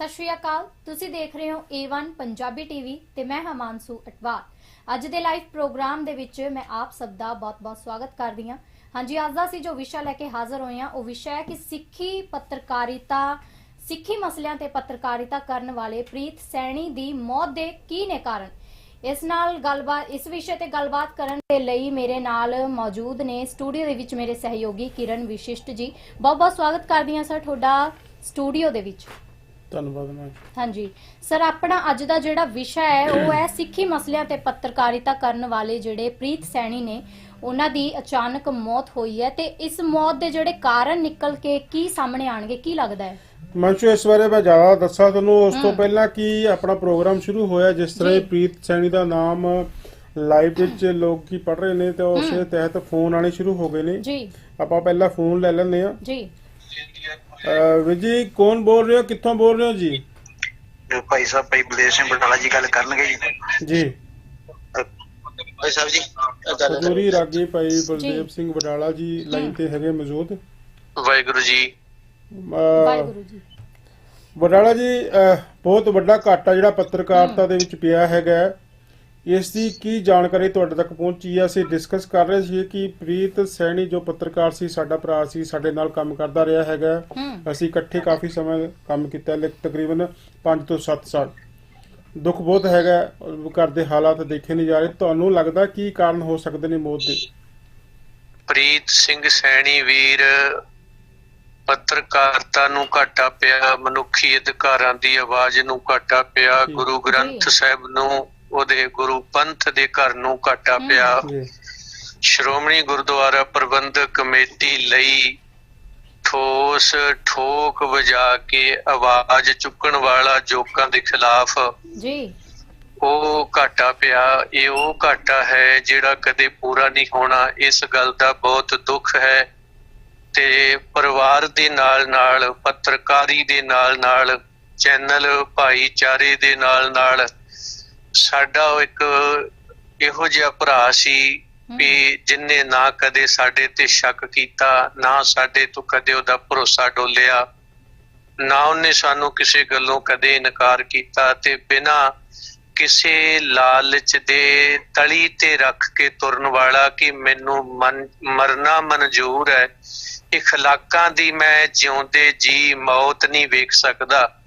ਸਤਿ ਸ਼੍ਰੀ ਅਕਾਲ। ਤੁਸੀਂ ਦੇਖ ਰਹੇ ਹੋ A1 ਪੰਜਾਬੀ ਟੀਵੀ ਤੇ ਮੈਂ ਹਾਂ ਅਟਵਾਲ। ਅੱਜ ਦੇ ਲਾਈਵ ਪ੍ਰੋਗਰਾਮ ਦੇ ਵਿੱਚ ਮੈਂ ਆਪ ਸਭ ਦਾ ਬਹੁਤ-ਬਹੁਤ ਸਵਾਗਤ ਕਰਦੀ ਹਾਂ। ਹਾਂਜੀ, ਅੱਜ ਦਾ ਅਸੀਂ ਜੋ ਵਿਸ਼ਾ ਲੈ ਕੇ ਹਾਜ਼ਰ ਹੋਏ ਹਾਂ, ਉਹ ਵਿਸ਼ਾ ਹੈ ਕਿ ਸਿੱਖੀ ਪੱਤਰਕਾਰਿਤਾ, ਸਿੱਖੀ ਮਸਲਿਆਂ ਤੇ ਪੱਤਰਕਾਰਿਤਾ ਕਰਨ ਵਾਲੇ ਪ੍ਰੀਤ ਸੈਣੀ ਦੀ ਮੌਤ ਦੇ ਕੀ ਨੇ ਕਾਰਨ? ਇਸ ਨਾਲ ਗੱਲਬਾਤ, ਇਸ ਵਿਸ਼ੇ ਤੇ ਗੱਲਬਾਤ ਕਰਨ ਦੇ ਲਈ ਮੇਰੇ ਨਾਲ ਮੌਜੂਦ ਨੇ ਸਟੂਡੀਓ ਦੇ ਵਿੱਚ ਮੇਰੇ ਸਹਿਯੋਗੀ ਕਿਰਨ ਵਿਸ਼ਿਸ਼ਟ ਜੀ। ਬਹੁਤ ਬਹੁਤ ਸਵਾਗਤ ਕਰਦੀ ਹਾਂ, ਸਰ, ਤੁਹਾਡਾ ਸਟੂਡੀਓ ਦੇ ਵਿੱਚ। ਧੰਨਵਾਦ ਮੈਮ ਹਾਂਜੀ। ਸਰ ਆਪਣਾ ਅੱਜ ਦਾ ਜਿਹੜਾ ਵਿਸ਼ਾ ਹੈ ਉਹ ਹੈ ਸਿੱਖੀ ਮਸਲਿਆਂ ਤੇ ਪੱਤਰਕਾਰਿਤਾ ਕਰਨ ਵਾਲੇ ਜਿਹੜੇ ਪ੍ਰੀਤ ਸੈਣੀ ਨੇ ਉਹਨਾਂ ਦੀ ਅਚਾਨਕ ਮੌਤ ਹੋਈ ਹੈ ਤੇ ਇਸ ਮੌਤ ਦੇ ਜਿਹੜੇ ਕਾਰਨ ਨਿਕਲ ਕੇ ਕੀ ਸਾਹਮਣੇ ਆਣਗੇ ਕੀ ਲੱਗਦਾ ਹੈ? ਮੰਚੂ ਇਸ ਬਾਰੇ ਮੈਂ ਜ਼ਿਆਦਾ ਦੱਸਾਂ ਤੁਹਾਨੂੰ। ਉਸ ਤੋਂ। ਪਹਿਲਾਂ ਕਿ ਆਪਣਾ ਪ੍ਰੋਗਰਾਮ ਸ਼ੁਰੂ ਹੋਇਆ ਜਿਸ ਤਰ੍ਹਾਂ ਇਹ। ਪ੍ਰੀਤ ਸੈਣੀ ਦਾ ਨਾਮ ਲਾਈਵ ਵਿੱਚ ਲੋਕ ਕੀ ਪੜ ਰਹੇ ਨੇ ਤੇ ਉਸੇ ਤਹਿਤ ਫੋਨ ਆਣੇ ਸ਼ੁਰੂ ਹੋ ਗਏ ਨੇ। ਜੀ। ਆਪਾਂ ਪਹਿਲਾਂ ਫੋਨ ਲੈ ਲੈਂਦੇ ਆ ਜੀ ਵਿਜੀ ਜੀ ਕੌਣ ਬੋਲ ਰਹੇ ਹੋ? ਕਿੱਥੋਂ ਬੋਲ ਰਹੇ ਹੋ ਜੀ? ਜੋ ਭਾਈ ਸਾਹਿਬ ਭਾਈ ਬਲੇਸ਼ ਸਿੰਘ ਬਟਾਲਾ ਜੀ ਗੱਲ ਕਰਨਗੇ ਜੀ। ਜੀ। ਭਾਈ ਸਾਹਿਬ ਜੀ ਸਜੂਰੀ ਰਾਗੀ ਭਾਈ ਬਲਦੇਵ ਸਿੰਘ ਵਡਾਲਾ ਜੀ ਲਾਈਨ। ਤੇ ਹੈਗੇ ਮੌਜੂਦ। ਵਾਹਿਗੁਰੂ ਜੀ। ਵਾਹਿਗੁਰੂ ਜੀ। ਵਡਾਲਾ ਜੀ ਬਹੁਤ ਵੱਡਾ ਘਾਟਾ ਜਿਹੜਾ ਪੱਤਰਕਾਰਤਾ ਦੇ ਵਿੱਚ ਪਿਆ ਹੈਗਾ। ਇਸ ਦੀ ਕੀ ਜਾਣਕਾਰੀ ਤੁਹਾਡੇ ਤੱਕ ਪਹੁੰਚੀ ਹੈ? ਅਸੀਂ ਡਿਸਕਸ ਕਰ ਰਹੇ ਸੀ ਕਿ ਪ੍ਰੀਤ ਸੈਣੀ ਜੋ ਪੱਤਰਕਾਰ ਸੀ ਸਾਡਾ ਭਰਾ ਸੀ ਸਾਡੇ ਨਾਲ ਕੰਮ ਕਰਦਾ ਰਿਹਾ ਹੈਗਾ। ਅਸੀਂ ਇਕੱਠੇ ਕਾਫੀ ਸਮਾਂ ਕੰਮ ਕੀਤਾ ਹੈ, ਤਕਰੀਬਨ 5 ਤੋਂ 7 ਸਾਲ। ਦੁੱਖ ਬਹੁਤ ਹੈਗਾ ਘਰ ਦੇ ਹਾਲਾਤ ਦੇਖੇ ਨਹੀਂ ਜਾ ਰਹੇ। ਤੁਹਾਨੂੰ ਲੱਗਦਾ ਕੀ ਕਾਰਨ ਹੋ ਸਕਦੇ ਨੇ ਮੌਤ ਦੇ? ਪ੍ਰੀਤ ਸਿੰਘ ਸੈਣੀ ਵੀਰ ਪੱਤਰਕਾਰਤਾ ਨੂੰ ਘਾਟਾ ਪਿਆ ਮਨੁੱਖੀ ਅਧਿਕਾਰਾਂ ਦੀ ਆਵਾਜ਼ ਨੂੰ ਘਾਟਾ ਪਿਆ। ਗੁਰੂ ਗ੍ਰੰਥ। ਸਾਹਿਬ ਨੂੰ ਉਹਦੇ ਗੁਰੂ ਪੰਥ ਦੇ ਘਰ ਨੂੰ ਘਾਟਾ। ਪਿਆ। ਸ਼੍ਰੋਮਣੀ ਗੁਰਦੁਆਰਾ ਪ੍ਰਬੰਧਕ ਕਮੇਟੀ ਲਈ ਠੋਸ ਠੋਕ ਵਜਾ ਕੇ ਆਵਾਜ਼ ਚੁੱਕਣ ਵਾਲਾ ਜੋਕਾਂ ਦੇ ਖਿਲਾਫ ਜੀ। ਉਹ ਘਾਟਾ ਪਿਆ। ਇਹ ਉਹ ਘਾਟਾ ਹੈ ਜਿਹੜਾ ਕਦੇ ਪੂਰਾ ਨਹੀਂ ਹੋਣਾ। ਇਸ ਗੱਲ ਦਾ ਬਹੁਤ ਦੁੱਖ ਹੈ ਤੇ ਪਰਿਵਾਰ ਦੇ ਨਾਲ ਨਾਲ ਪੱਤਰਕਾਰੀ ਦੇ ਨਾਲ ਨਾਲ ਚੈਨਲ ਭਾਈਚਾਰੇ ਦੇ ਨਾਲ ਨਾਲ ਸਾਡਾ ਉਹ ਇੱਕ ਇਹੋ ਜਿਹਾ ਭਰਾ ਸੀ ਵੀ ਜਿਨਨੇ ਨਾ ਕਦੇ ਸਾਡੇ ਤੇ ਸ਼ੱਕ ਕੀਤਾ ਨਾ ਸਾਡੇ ਤੋਂ ਕਦੇ ਉਹਦਾ ਭਰੋਸਾ ਡੋਲਿਆ ਨਾ ਉਹਨੇ ਸਾਨੂੰ ਕਿਸੇ ਗੱਲੋਂ ਕਦੇ ਇਨਕਾਰ ਕੀਤਾ ਤੇ ਬਿਨਾਂ ਕਿਸੇ ਲਾਲਚ ਦੇ ਤਲੀ ਤੇ ਰੱਖ ਕੇ ਤੁਰਨ ਵਾਲਾ ਕਿ ਮੈਨੂੰ ਮਨ- ਮਰਨਾ ਮਨਜ਼ੂਰ ਹੈ। ਇਖਲਾਕਾਂ ਦੀ ਮੈਂ ਜਿਉਂਦੇ ਜੀ ਮੌਤ ਨਹੀਂ ਵੇਖ ਸਕਦਾ।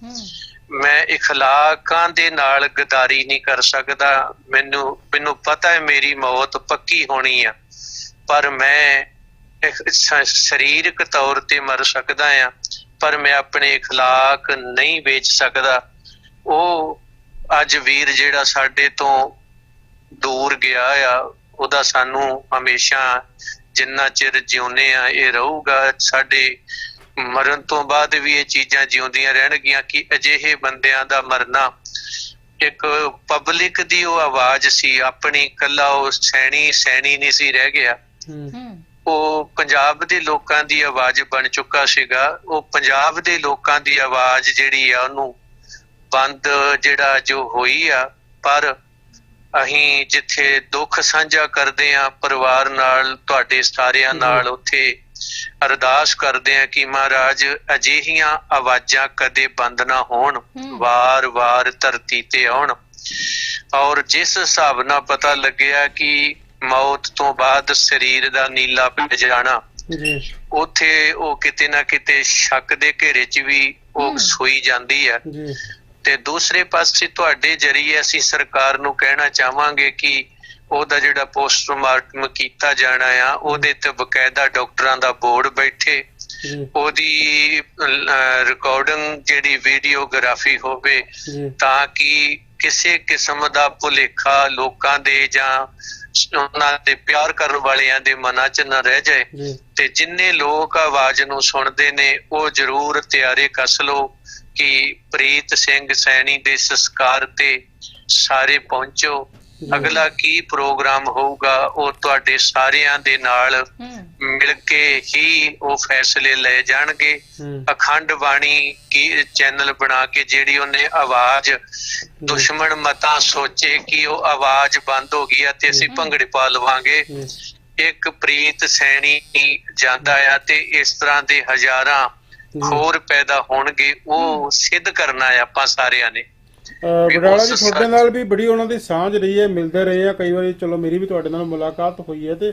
ਮੈਂ ਇਖਲਾਕਾਂ ਦੇ ਨਾਲ ਗਦਾਰੀ ਨਹੀਂ ਕਰ ਸਕਦਾ। ਮੈਨੂੰ ਮੈਨੂੰ ਪਤਾ ਹੈ ਮੇਰੀ ਮੌਤ ਪੱਕੀ ਹੋਣੀ ਆ, ਪਰ ਮੈਂ ਸਰੀਰਕ ਤੌਰ ਤੇ ਮਰ ਸਕਦਾ ਆ, ਪਰ ਮੈਂ ਆਪਣੇ ਇਖਲਾਕ ਨਹੀਂ ਵੇਚ ਸਕਦਾ। ਉਹ ਅੱਜ ਵੀਰ ਜਿਹੜਾ ਸਾਡੇ ਤੋਂ ਦੂਰ ਗਿਆ ਆ, ਉਹਦਾ ਸਾਨੂੰ ਹਮੇਸ਼ਾ ਜਿੰਨਾ ਚਿਰ ਜਿਉਂਦੇ ਆ, ਇਹ ਰਹੂਗਾ। ਸਾਡੇ ਮਰਨ ਤੋਂ ਬਾਅਦ ਵੀ ਇਹ ਚੀਜ਼ਾਂ ਜਿਉਂਦੀਆਂ ਰਹਿਣਗੀਆਂ ਕਿ ਅਜਿਹੇ ਬੰਦਿਆਂ ਦਾ ਮਰਨਾ ਇੱਕ ਪਬਲਿਕ ਦੀ ਉਹ ਆਵਾਜ਼ ਸੀ ਆਪਣੀ ਕੱਲਾ ਉਹ ਸੈਣੀ ਸੈਣੀ ਨਹੀਂ ਸੀ ਰਹਿ ਗਿਆ। ਹੂੰ। ਉਹ ਪੰਜਾਬ ਦੇ ਲੋਕਾਂ ਦੀ ਆਵਾਜ਼ ਬਣ ਚੁੱਕਾ ਸੀਗਾ। ਉਹ ਪੰਜਾਬ ਦੇ ਲੋਕਾਂ ਦੀ ਆਵਾਜ਼ ਜਿਹੜੀ ਆ ਉਹਨੂੰ ਬੰਦ ਜਿਹੜਾ ਜੋ ਹੋਈ ਆ ਪਰ ਅਸੀਂ ਜਿੱਥੇ ਦੁੱਖ ਸਾਂਝਾ ਕਰਦੇ ਆ ਪਰਿਵਾਰ ਨਾਲ ਤੁਹਾਡੇ ਸਾਰਿਆਂ ਨਾਲ ਉੱਥੇ ਅਰਦਾਸ ਕਰਦੇ ਆ ਕਿ ਮਹਾਰਾਜ ਅਜਿਹੀਆਂ ਆਵਾਜ਼ਾਂ ਕਦੇ ਬੰਦ ਨਾ ਹੋਣ। ਵਾਰ-ਵਾਰ ਧਰਤੀ ਤੇ ਆਉਣ ਔਰ ਜਿਸ ਹਿਸਾਬ ਨਾਲ ਪਤਾ ਲੱਗਿਆ ਕਿ ਮੌਤ ਤੋਂ ਬਾਅਦ ਸਰੀਰ ਦਾ ਨੀਲਾ ਪੈ ਜਾਣਾ ਜੀ ਉਥੇ ਉਹ ਕਿਤੇ ਨਾ ਕਿਤੇ ਸ਼ੱਕ ਦੇ ਘੇਰੇ 'ਚ ਵੀ ਉਹ। ਸੋਈ ਜਾਂਦੀ ਹੈ ਜੀ ਤੇ ਦੂਸਰੇ ਪਾਸੇ ਤੁਹਾਡੇ ਜਰੀਏ ਅਸੀਂ ਸਰਕਾਰ ਨੂੰ ਕਹਿਣਾ ਚਾਹਾਂਗੇ ਕਿ ਉਹਦਾ ਜਿਹੜਾ ਪੋਸਟਮਾਰਟਮ ਕੀਤਾ ਜਾਣਾ ਆ ਉਹਦੇ ਤੇ ਬਕਾਇਦਾ ਡਾਕਟਰਾਂ ਦਾ ਬੋਰਡ ਬੈਠੇ। ਉਹਦੀ ਰਿਕਾਰਡਿੰਗ ਜਿਹੜੀ ਵੀਡੀਓਗ੍ਰਾਫੀ ਹੋਵੇ ਤਾਂ ਕਿ ਕਿਸੇ ਕਿਸਮ ਦਾ ਭੁਲੇਖਾ ਲੋਕਾਂ ਦੇ ਜਾਂ ਉਹਨਾਂ ਦੇ ਪਿਆਰ ਕਰਨ ਵਾਲਿਆਂ ਦੇ ਮਨਾਂ 'ਚ ਨਾ ਰਹਿ ਜਾਏ। ਤੇ ਜਿੰਨੇ ਲੋਕ ਆਵਾਜ਼ ਨੂੰ ਸੁਣਦੇ ਨੇ ਉਹ ਜ਼ਰੂਰ ਤਿਆਰੇ ਕਸ ਲੋ ਕਿ ਪ੍ਰੀਤ ਸਿੰਘ ਸੈਣੀ ਦੇ ਸੰਸਕਾਰ ਤੇ ਸਾਰੇ ਪਹੁੰਚੋ। ਅਗਲਾ ਕੀ ਪ੍ਰੋਗਰਾਮ ਹੋਊਗਾ ਉਹ ਤੁਹਾਡੇ ਸਾਰਿਆਂ ਦੇ ਨਾਲ ਹੂੰ। ਮਿਲ ਕੇ ਹੀ ਉਹ ਫੈਸਲੇ ਲਏ ਜਾਣਗੇ। ਅਖੰਡ ਬਾਣੀ ਕੀ ਚੈਨਲ ਬਣਾ ਕੇ ਜਿਹੜੀ ਉਹਨੇ ਆਵਾਜ਼ ਦੁਸ਼ਮਣ ਮਤਾਂ ਸੋਚੇ ਕਿ ਉਹ ਆਵਾਜ਼ ਬੰਦ ਹੋ ਗਈ ਆ ਤੇ ਅਸੀਂ। ਭੰਗੜੇ ਪਾ ਲਵਾਂਗੇ। ਇੱਕ ਪ੍ਰੀਤ ਸੈਣੀ ਜਾਂਦਾ ਆ ਤੇ ਇਸ ਤਰ੍ਹਾਂ ਦੇ ਹਜ਼ਾਰਾਂ ਹੋਰ ਪੈਦਾ ਹੋਣਗੇ ਉਹ ਸਿੱਧ ਕਰਨਾ ਹੈ ਆਪਾਂ ਸਾਰਿਆਂ ਨੇ। ਉਸ ਜੀ ਤੁਹਾਡੇ ਨਾਲ ਵੀ ਬੜੀ ਉਹਨਾਂ ਦੀ ਸਾਂਝ ਰਹੀ ਹੈ ਮਿਲਦੇ ਰਹੇ ਆ ਕਈ ਵਾਰੀ ਚਲੋ ਮੇਰੀ ਵੀ ਤੁਹਾਡੇ ਨਾਲ ਮੁਲਾਕਾਤ ਹੋਈ ਹੈ ਤੇ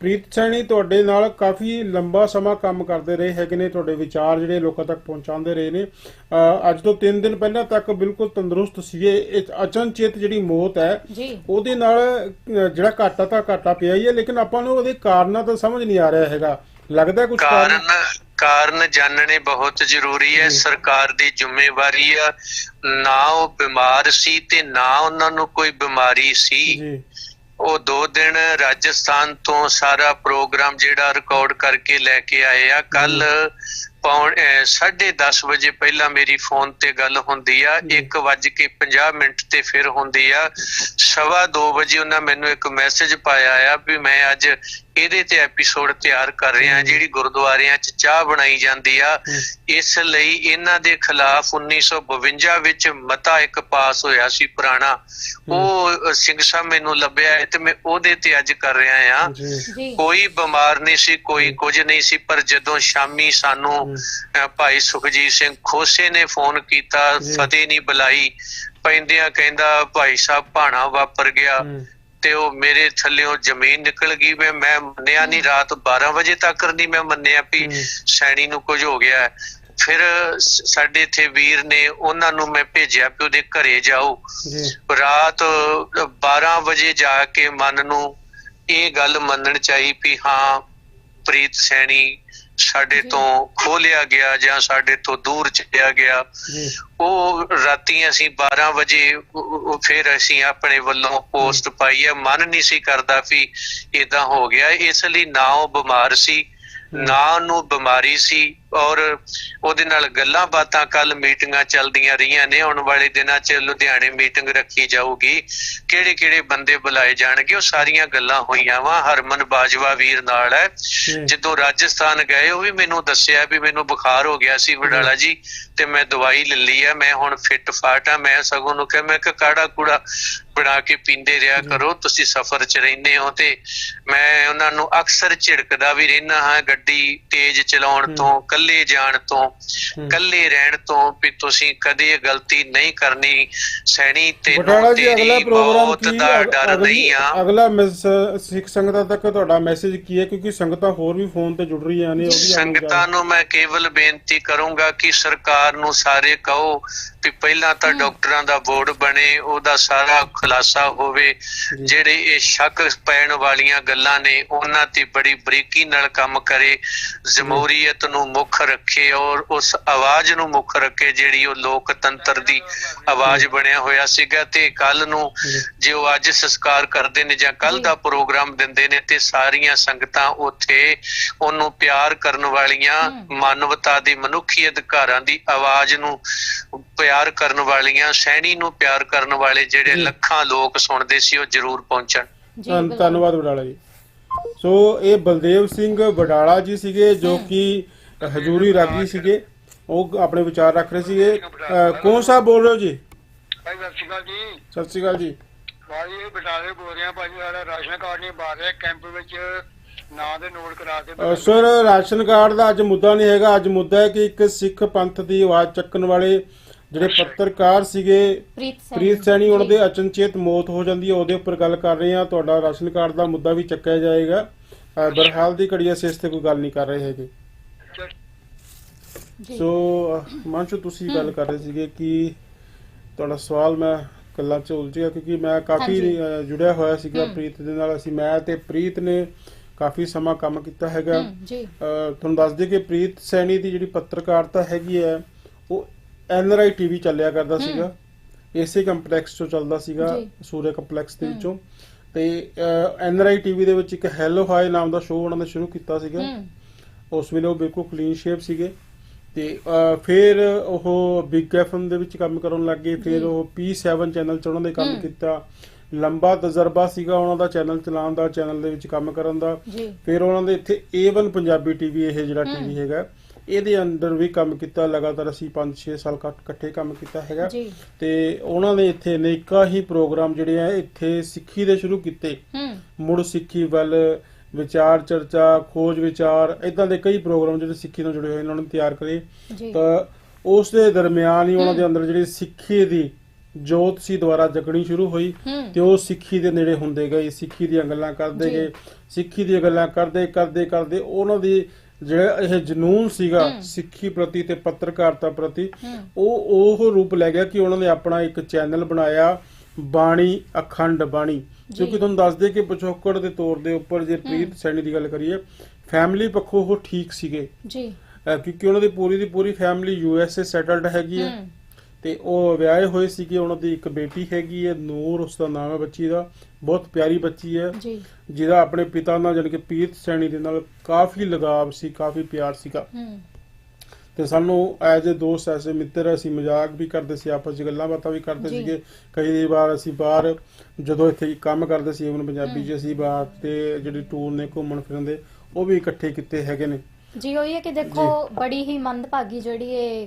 ਪ੍ਰੀਤ ਸੈਣੀ ਤੁਹਾਡੇ ਨਾਲ ਕਾਫੀ ਲੰਬਾ ਸਮਾਂ ਕੰਮ ਕਰਦੇ ਰਹੇ ਹੈਗੇ ਨੇ ਤੁਹਾਡੇ ਵਿਚਾਰ ਜਿਹੜੇ ਲੋਕਾਂ ਤੱਕ ਪਹੁੰਚਾਉਂਦੇ ਰਹੇ ਨੇ। ਅੱਜ ਤੋਂ 3 ਦਿਨ ਪਹਿਲਾਂ ਤੱਕ ਬਿਲਕੁਲ ਤੰਦਰੁਸਤ ਸੀਗੇ। ਇਹ ਅਚਨਚੇਤ ਜਿਹੜੀ ਮੌਤ ਹੈ ਜੀ। ਉਹਦੇ ਨਾਲ ਜਿਹੜਾ ਘਾਟਾ ਤਾਂ ਘਾਟਾ ਪਿਆ ਹੀ ਹੈ ਲੇਕਿਨ ਆਪਾਂ ਨੂੰ ਉਹਦੇ ਕਾਰਨਾਂ ਤਾਂ ਸਮਝ ਨਹੀਂ ਆ ਰਿਹਾ ਹੈਗਾ। ਲੱਗਦਾ ਕੁਝ ਕਾਰਨ ਕਾਰਨ ਜਾਣਨੇ ਬਹੁਤ ਜ਼ਰੂਰੀ ਹੈ। ਸਰਕਾਰ ਦੀ ਜ਼ਿੰਮੇਵਾਰੀ ਆ। ਨਾ ਉਹ ਬਿਮਾਰ ਸੀ ਤੇ ਨਾ ਉਹਨਾਂ ਨੂੰ ਕੋਈ ਬਿਮਾਰੀ ਸੀ। ਉਹ ਦੋ ਦਿਨ ਰਾਜਸਥਾਨ ਤੋਂ ਸਾਰਾ ਪ੍ਰੋਗਰਾਮ ਜਿਹੜਾ ਰਿਕਾਰਡ ਕਰਕੇ ਲੈ ਕੇ ਆਏ ਆ। ਕੱਲ ਪੌਣ 10:30 ਵਜੇ ਪਹਿਲਾਂ ਮੇਰੀ ਫੋਨ ਤੇ ਗੱਲ ਹੁੰਦੀ ਆ। 1:50 ਮਿੰਟ ਤੇ ਫਿਰ ਹੁੰਦੀ ਆ। ਸਵਾ 2 ਵਜੇ ਉਹਨਾਂ ਮੈਨੂੰ ਇੱਕ ਮੈਸੇਜ ਪਾਇਆ ਆ ਵੀ ਮੈਂ ਅੱਜ ਇਹਦੇ ਤੇ ਐਪੀਸੋਡ ਤਿਆਰ ਕਰ ਰਿਹਾ ਜਿਹੜੀ ਗੁਰਦੁਆਰਿਆਂ 'ਚ ਚਾਹ ਬਣਾਈ ਜਾਂਦੀ ਆ ਇਸ ਲਈ ਇਹਨਾਂ ਦੇ ਖਿਲਾਫ 1952 ਵਿੱਚ ਮਤਾ ਇੱਕ ਪਾਸ ਹੋਇਆ ਸੀ ਪੁਰਾਣਾ। ਉਹ ਸਿੰਘ ਸਾਹਿਬ ਮੈਨੂੰ ਲੱਭਿਆ ਹੈ ਤੇ ਮੈਂ ਉਹਦੇ ਤੇ ਅੱਜ ਕਰ ਰਿਹਾ ਆ ਕੋਈ ਬਿਮਾਰ ਨਹੀਂ ਸੀ ਕੋਈ ਕੁਝ ਨਹੀਂ ਸੀ ਪਰ ਜਦੋਂ ਸ਼ਾਮੀ ਸਾਨੂੰ ਭਾਈ ਸੁਖਜੀਤ ਸਿੰਘ ਖੋਸੇ ਨੇ ਫੋਨ ਕੀਤਾ। ਫਤਿਹ ਨਹੀਂ ਬੁਲਾਈ ਪੈਂਦਿਆਂ ਕਹਿੰਦਾ ਭਾਈ ਸਾਹਿਬ ਭਾਣਾ ਵਾਪਰ ਗਿਆ। ਤੇ ਉਹ ਮੇਰੇ ਥੱਲਿਓਂ ਜ਼ਮੀਨ ਨਿਕਲ ਗਈ ਮੈਂ ਮੈਂ ਮੰਨਿਆ ਨਹੀਂ ਰਾਤ 12 ਵਜੇ ਤੱਕ ਨਹੀਂ ਮੈਂ ਮੰਨਿਆ ਵੀ। ਸੈਣੀ ਨੂੰ ਕੁਝ ਹੋ ਗਿਆ। ਫਿਰ ਸਾਡੇ ਇੱਥੇ ਵੀਰ ਨੇ ਉਹਨਾਂ ਨੂੰ ਮੈਂ ਭੇਜਿਆ ਵੀ ਉਹਦੇ ਘਰੇ ਜਾਓ ਜੀ ਰਾਤ 12 ਵਜੇ ਜਾ ਕੇ ਮਨ ਨੂੰ ਇਹ ਗੱਲ ਮੰਨਣ ਚਾਹੀ ਵੀ ਹਾਂ ਪ੍ਰੀਤ ਸੈਣੀ ਸਾਡੇ। ਤੋਂ ਖੋਲਿਆ ਗਿਆ ਜਾਂ ਸਾਡੇ ਤੋਂ ਦੂਰ ਚਲਿਆ ਗਿਆ। ਉਹ ਰਾਤੀ ਅਸੀਂ 12 ਵਜੇ ਫਿਰ ਅਸੀਂ ਆਪਣੇ ਵੱਲੋਂ ਪੋਸਟ ਪਾਈ ਹੈ। ਮਨ ਨਹੀਂ ਸੀ ਕਰਦਾ ਵੀ ਇਦਾਂ ਹੋ ਗਿਆ। ਇਸ ਲਈ ਨਾ ਉਹ ਬਿਮਾਰ ਸੀ ਨਾ ਉਹਨੂੰ ਬਿਮਾਰੀ ਸੀ। ਔਰ ਉਹਦੇ ਨਾਲ ਗੱਲਾਂ ਬਾਤਾਂ ਕੱਲ ਮੀਟਿੰਗਾਂ ਚੱਲਦੀਆਂ ਰਹੀਆਂ ਨੇ ਆਉਣ ਵਾਲੇ ਦਿਨਾਂ 'ਚ ਲੁਧਿਆਣੇ ਮੀਟਿੰਗ ਰੱਖੀ ਜਾਊਗੀ। ਕਿਹੜੇ ਕਿਹੜੇ ਬੰਦੇ ਬੁਲਾਏ ਜਾਣਗੇ ਉਹ ਸਾਰੀਆਂ ਗੱਲਾਂ ਹੋਈਆਂ ਵਾ। ਹਰਮਨ ਬਾਜਵਾ ਵੀਰ ਨਾਲ ਹੈ। ਜਦੋਂ ਰਾਜਸਥਾਨ ਗਏ ਉਹ ਵੀ ਮੈਨੂੰ ਦੱਸਿਆ ਵੀ ਮੈਨੂੰ ਬੁਖਾਰ ਹੋ ਗਿਆ ਸੀ ਵਡਾਲਾ ਜੀ ਤੇ ਮੈਂ ਦਵਾਈ ਲੈ ਲਈ ਆ ਮੈਂ ਹੁਣ ਫਿੱਟ ਫਾਟ ਆ ਮੈਂ ਸਗੋਂ ਨੂੰ ਕਿਹਾ ਮੈਂ ਕਾੜਾ ਕੂੜਾ ਬਣਾ ਕੇ ਪੀਂਦੇ ਰਿਹਾ ਕਰੋ ਤੁਸੀਂ ਸਫ਼ਰ 'ਚ ਰਹਿੰਦੇ ਹੋ ਤੇ ਮੈਂ ਉਹਨਾਂ ਨੂੰ ਅਕਸਰ ਝਿੜਕਦਾ ਵੀ ਰਹਿਣਾ ਹਾਂ ਗੱਡੀ ਤੇਜ਼ ਚਲਾਉਣ ਤੋਂ ਕੱਲੇ ਜਾਣ ਤੋਂ ਕੱਲੇ ਰਹਿਣ ਤੋਂ ਵੀ ਤੁਸੀਂ ਕਦੇ ਗਲਤੀ ਨਹੀਂ ਕਰਨੀ ਸੈਣੀ ਤੇ ਪ੍ਰੋਗਰਾਮ ਬਹੁਤ ਦਾ ਡਰ ਨਹੀਂ ਆ। ਅਗਲਾ ਮੈਸ- ਸਿੱਖ ਸੰਗਤਾਂ ਤੱਕ ਤੁਹਾਡਾ ਮੈਸੇਜ ਕੀ ਹੈ? ਕਿਉਂਕਿ ਸੰਗਤਾਂ ਹੋਰ ਵੀ ਫੋਨ ਤੇ ਜੁੜ ਰਹੀਆਂ ਨੇ ਉਹ ਵੀ ਸੰਗਤਾਂ ਨੂੰ ਮੈਂ ਕੇਵਲ ਬੇਨਤੀ ਕਰੂੰਗਾ ਕਿ ਸਰਕਾਰ ਨੂੰ ਸਾਰੇ ਕਹੋ ਵੀ ਪਹਿਲਾਂ ਤਾਂ ਡਾਕਟਰਾਂ ਦਾ ਬੋਰਡ ਬਣੇ ਉਹਦਾ ਸਾਰਾ ਖੁਲਾਸਾ ਹੋਵੇ। ਜਿਹੜੇ ਇਹ ਸ਼ੱਕ ਪੈਣ ਵਾਲੀਆਂ ਗੱਲਾਂ ਨੇ ਉਹਨਾਂ ਤੇ ਬੜੀ ਬਰੀਕੀ ਨਾਲ ਕੰਮ ਕਰੇ। ਜਮਹੂਰੀਅਤ ਨੂੰ ਮੁੱਖ ਰੱਖੇ ਔਰ ਉਸ ਆਵਾਜ਼ ਨੂੰ ਮੁੱਖ ਰੱਖੇ ਜਿਹੜੀ ਉਹ ਲੋਕਤੰਤਰ ਦੀ ਆਵਾਜ਼ ਬਣਿਆ ਹੋਇਆ ਸੀਗਾ ਤੇ ਕੱਲ ਨੂੰ ਜੇ। ਉਹ ਅੱਜ ਸੰਸਕਾਰ ਕਰਦੇ ਨੇ ਜਾਂ ਕੱਲ ਦਾ ਪ੍ਰੋਗਰਾਮ ਦਿੰਦੇ ਨੇ ਤੇ ਸਾਰੀਆਂ ਸੰਗਤਾਂ ਉੱਥੇ ਉਹਨੂੰ ਪਿਆਰ ਕਰਨ ਵਾਲੀਆਂ ਮਾਨਵਤਾ ਦੀ ਮਨੁੱਖੀ ਅਧਿਕਾਰਾਂ ਦੀ ਆਵਾਜ਼ ਨੂੰ ਪਿਆਰ ਕਰਨ ਵਾਲੀਆਂ ਸੈਣੀ ਨੂੰ ਪਿਆਰ ਕਰਨ ਵਾਲੇ ਜਿਹੜੇ ਲੱਖਾਂ ਲੋਕ ਸੁਣਦੇ ਸੀ ਉਹ ਜ਼ਰੂਰ ਪਹੁੰਚਣ। ਜੀ ਧੰਨ- ਬਿਲਕੁਲ। ਧੰਨਵਾਦ ਵਡਾਲਾ ਜੀ। ਸੋ ਇਹ ਬਲਦੇਵ ਸਿੰਘ ਵਡਾਲਾ ਜੀ ਸੀਗੇ ਜੋ ਕਿ ਹਜੂਰੀ ਰਾਗੀ ਸੀਗੇ। ਉਹ ਆਪਣੇ ਵਿਚਾਰ ਰੱਖ ਰਹੇ ਸੀਗੇ। ਕੌਣ ਸਾਹਿਬ ਬੋਲ ਰਹੇ ਹੋ ਜੀ? ਭਾਈ ਸਤਿ ਸ਼੍ਰੀ ਅਕਾਲ ਜੀ। ਸਤਿ ਸ਼੍ਰੀ ਅਕਾਲ ਜੀ। ਭਾਈ ਇਹ ਬਟਾਲੇ ਬੋਲ ਰਿਹਾ ਭਾਜੀ ਸਾਡਾ ਰਾਸ਼ਨ ਕਾਰਡ ਨਹੀਂ ਪਾ ਰਿਹਾ। ਕੈਂਪ ਵਿੱਚ ਨਾਂ ਦੇ ਨੋਟ ਕਰਾ ਕੇ ਸਰ ਰਾਸ਼ਨ ਕਾਰਡ ਦਾ ਅੱਜ ਮੁੱਦਾ ਨਹੀਂ ਹੈਗਾ। ਅੱਜ ਮੁੱਦਾ ਹੈ ਕਿ ਇੱਕ ਸਿੱਖ ਪੰਥ ਦੀ ਆਵਾਜ਼ ਚੱਕਣ ਵਾਲੇ ਜਿਹੜੇ ਪੱਤਰਕਾਰ ਸੀਗੇ ਪ੍ਰੀਤ ਸੈਣੀ ਪ੍ਰੀਤ ਸੈਣੀ ਉਹਨਾਂ। ਦੇ ਅਚਨਚੇਤ ਮੌਤ ਹੋ ਜਾਂਦੀ ਹੈ ਉਹਦੇ ਉੱਪਰ ਗੱਲ ਕਰ ਰਹੇ ਹਾਂ। ਤੁਹਾਡਾ ਰਾਸ਼ਨ ਕਾਰਡ ਦਾ ਮੁੱਦਾ ਵੀ ਚੱਕਿਆ ਜਾਏਗਾ। ਬਰਹਾਲ ਦੀ ਘੜੀ ਅਸੀਂ ਇਸ ਤੇ ਕੋਈ ਗੱਲ ਨਹੀਂ ਕਰ ਰਹੇ ਹੈਗੇ। ਸੋ ਮਾਨਸ਼ੂ ਤੁਸੀਂ ਗੱਲ ਕਰ ਰਹੇ ਸੀਗੇ ਕਿ ਤੁਹਾਡਾ ਸਵਾਲ ਮੈਂ ਗੱਲਾਂ 'ਚ ਉਲਝ ਗਿਆ ਕਿਉਂਕਿ ਮੈਂ ਕਾਫੀ ਜੁੜਿਆ ਹੋਇਆ ਸੀਗਾ। ਪ੍ਰੀਤ ਦੇ ਨਾਲ। ਅਸੀਂ ਮੈਂ ਤੇ ਪ੍ਰੀਤ ਨੇ ਕਾਫੀ ਸਮਾਂ ਕੰਮ ਕੀਤਾ ਹੈਗਾ। ਜੀ। ਤੁਹਾਨੂੰ ਦੱਸ ਦਈਏ ਕਿ ਪ੍ਰੀਤ ਸੈਣੀ ਦੀ ਜਿਹੜੀ ਪੱਤਰਕਾਰਤਾ ਹੈਗੀ ਹੈ ਐਨਆਰਆਈ ਟੀਵੀ ਚੱਲਿਆ ਕਰਦਾ ਸੀਗਾ। ਇਸੇ ਕੰਪਲੈਕਸ ਚੋਂ ਚੱਲਦਾ ਸੀਗਾ ਜੀ। ਸੂਰਿਆ ਕੰਪਲੈਕਸ ਦੇ ਵਿੱਚੋਂ। ਤੇ ਐਨਆਰਆਈ ਟੀਵੀ ਦੇ ਵਿੱਚ ਇੱਕ ਹੈਲੋ ਹਾਈ ਨਾਮ ਦਾ ਸ਼ੋਅ ਉਹਨਾਂ ਨੇ ਸ਼ੁਰੂ ਕੀਤਾ ਸੀਗਾ। ਉਸ ਵੇਲੇ ਉਹ ਬਿਲਕੁਲ ਕਲੀਨ ਸ਼ੇਪ ਸੀਗੇ। ਤੇ ਅਹ, ਫਿਰ ਉਹ ਬਿਗ ਐਫਐਮ ਦੇ ਵਿੱਚ ਕੰਮ ਕਰਨ ਲੱਗ ਗਏ। ਫਿਰ। ਉਹ P7 ਚੈਨਲ 'ਚ ਉਹਨਾਂ ਨੇ ਕੰਮ ਹਮ। ਕੀਤਾ। ਲੰਬਾ ਤਜਰਬਾ ਸੀਗਾ ਉਹਨਾਂ ਦਾ ਚੈਨਲ ਚਲਾਉਣ ਦਾ ਚੈਨਲ ਦੇ ਵਿੱਚ ਕੰਮ ਕਰਨ ਦਾ। ਜੀ। ਫਿਰ ਉਹਨਾਂ ਦੇ ਇੱਥੇ A1 ਪੰਜਾਬੀ ਟੀਵੀ ਇਹ ਜਿਹੜਾ। ਟੀਵੀ ਹੈਗਾ। ਇਹਦੇ ਅੰਦਰ ਵੀ ਕੰਮ ਕੀਤਾ ਲਗਾਤਾਰ ਅਸੀਂ 5-6 ਸਾਲ ਇਕੱਠੇ ਕੰਮ ਕੀਤਾ ਹੈਗਾ। ਤੇ ਉਹਨਾਂ ਨੇ ਇੱਥੇ ਅਨੇਕਾਂ ਹੀ ਪ੍ਰੋਗਰਾਮ ਜਿਹੜੇ ਆ ਇੱਥੇ ਸਿੱਖੀ ਦੇ ਸ਼ੁਰੂ ਕੀਤੇ। ਮੁੜ ਸਿੱਖੀ ਵੱਲ ਵਿਚਾਰ ਚਰਚਾ ਖੋਜ ਵਿਚਾਰ ਇਦਾਂ ਦੇ ਕਈ ਪ੍ਰੋਗਰਾਮ ਜਿਹੜੇ ਸਿੱਖੀ ਨਾਲ ਜੁੜੇ ਹੋਏ ਨੇ ਉਹਨਾਂ ਨੂੰ ਤਿਆਰ ਕਰੇ। ਤਾਂ ਉਸ ਦੇ ਦਰਮਿਆਨ ਹੀ ਉਹਨਾਂ ਦੇ ਅੰਦਰ ਜਿਹੜੀ ਸਿੱਖੀ ਦੀ ਜੋਤ ਸੀ ਦੁਆਰਾ ਜਗਣੀ ਸ਼ੁਰੂ ਹੋਈ ਤੇ ਉਹ ਸਿੱਖੀ ਦੇ ਨੇੜੇ ਹੁੰਦੇ ਗਏ ਸਿੱਖੀ ਦੀਆਂ ਗੱਲਾਂ ਕਰਦੇ। ਗਏ। ਸਿੱਖੀ ਦੀਆਂ ਗੱਲਾਂ ਕਰਦੇ ਕਰਦੇ ਕਰਦੇ ਉਹਨਾਂ ਦੀ ਜਿਹੜਾ ਇਹ ਜਨੂਨ ਸੀਗਾ। ਸਿੱਖੀ ਪ੍ਰਤੀ ਤੇ ਪੱਤਰਕਾਰਤਾ ਪ੍ਰਤੀ ਉਹ ਉਹ ਰੂਪ ਲੈ ਗਿਆ ਕਿ ਉਹਨਾਂ ਨੇ ਆਪਣਾ ਇੱਕ ਚੈਨਲ ਬਣਾਇਆ ਬਾਣੀ ਅਖੰਡ ਬਾਣੀ। ਕਿਉਂਕਿ ਤੁਹਾਨੂੰ ਦੱਸ ਦੇ ਕਿ ਪਿਛੋਕੜ ਦੇ ਤੌਰ ਦੇ ਉੱਪਰ ਜੇ ਪ੍ਰੀਤ ਸੈਣੀ ਦੀ ਗੱਲ ਕਰੀਏ ਫੈਮਿਲੀ ਪੱਖੋਂ ਉਹ ਠੀਕ ਸੀਗੇ। ਜੀ। ਕਿਉਂਕਿ ਉਹਨਾਂ ਦੀ ਪੂਰੀ ਦੀ ਪੂਰੀ family U S A settled ਹੈਗੀ ਹੈ ਹੂੰ। ਤੇ ਉਹ ਵਿਆਹੇ ਹੋਏ ਸੀਗੇ ਉਹਨਾਂ ਦੀ ਇੱਕ ਬੇਟੀ ਹੈਗੀ ਹੈ ਨੂਰ ਉਸ ਦਾ ਨਾਮ ਹੈ ਬੱਚੀ ਦਾ। ਬਹੁਤ ਪਿਆਰੀ ਬੱਚੀ ਹੈ। ਜੀ। ਜਿਹਦਾ ਆਪਣੇ ਪਿਤਾ ਨਾਲ ਜਾਣੀ ਕਿ ਪ੍ਰੀਤ ਸੈਣੀ ਦੇ ਨਾਲ ਕਾਫੀ ਲਗਾਵ ਸੀ ਕਾਫੀ ਪਿਆਰ ਸੀਗਾ। ਹੂੰ। ਤੇ ਸਾਨੂੰ ਐਜ਼ ਅ ਦੋਸਤ ਐਜ਼ ਅ ਮਿੱਤਰ ਅਸੀਂ ਮਜ਼ਾਕ ਵੀ ਕਰਦੇ ਸੀ ਆਪਸ ਵਿੱਚ ਗੱਲਾਂ ਬਾਤਾਂ ਵੀ ਕਰਦੇ। ਸੀਗੇ। ਕਈ ਵਾਰ ਅਸੀਂ ਬਾਹਰ ਜਦੋਂ ਇੱਥੇ ਕੰਮ ਕਰਦੇ ਸੀ ਉਹਨ ਪੰਜਾਬੀ 'ਚ ਅਸੀਂ ਬਾਹਰ ਤੇ ਜਿਹੜੇ ਟੂਰ ਨੇ ਘੁੰਮਣ ਫਿਰਨ ਦੇ ਉਹ ਵੀ ਇਕੱਠੇ ਕੀਤੇ ਹੈਗੇ ਨੇ। ਜੀ ਉਹ ਇਹ ਹੈ ਕਿ ਦੇਖੋ ਬੜੀ ਹੀ ਮੰਦਭਾਗੀ ਜਿਹੜੀ ਇਹ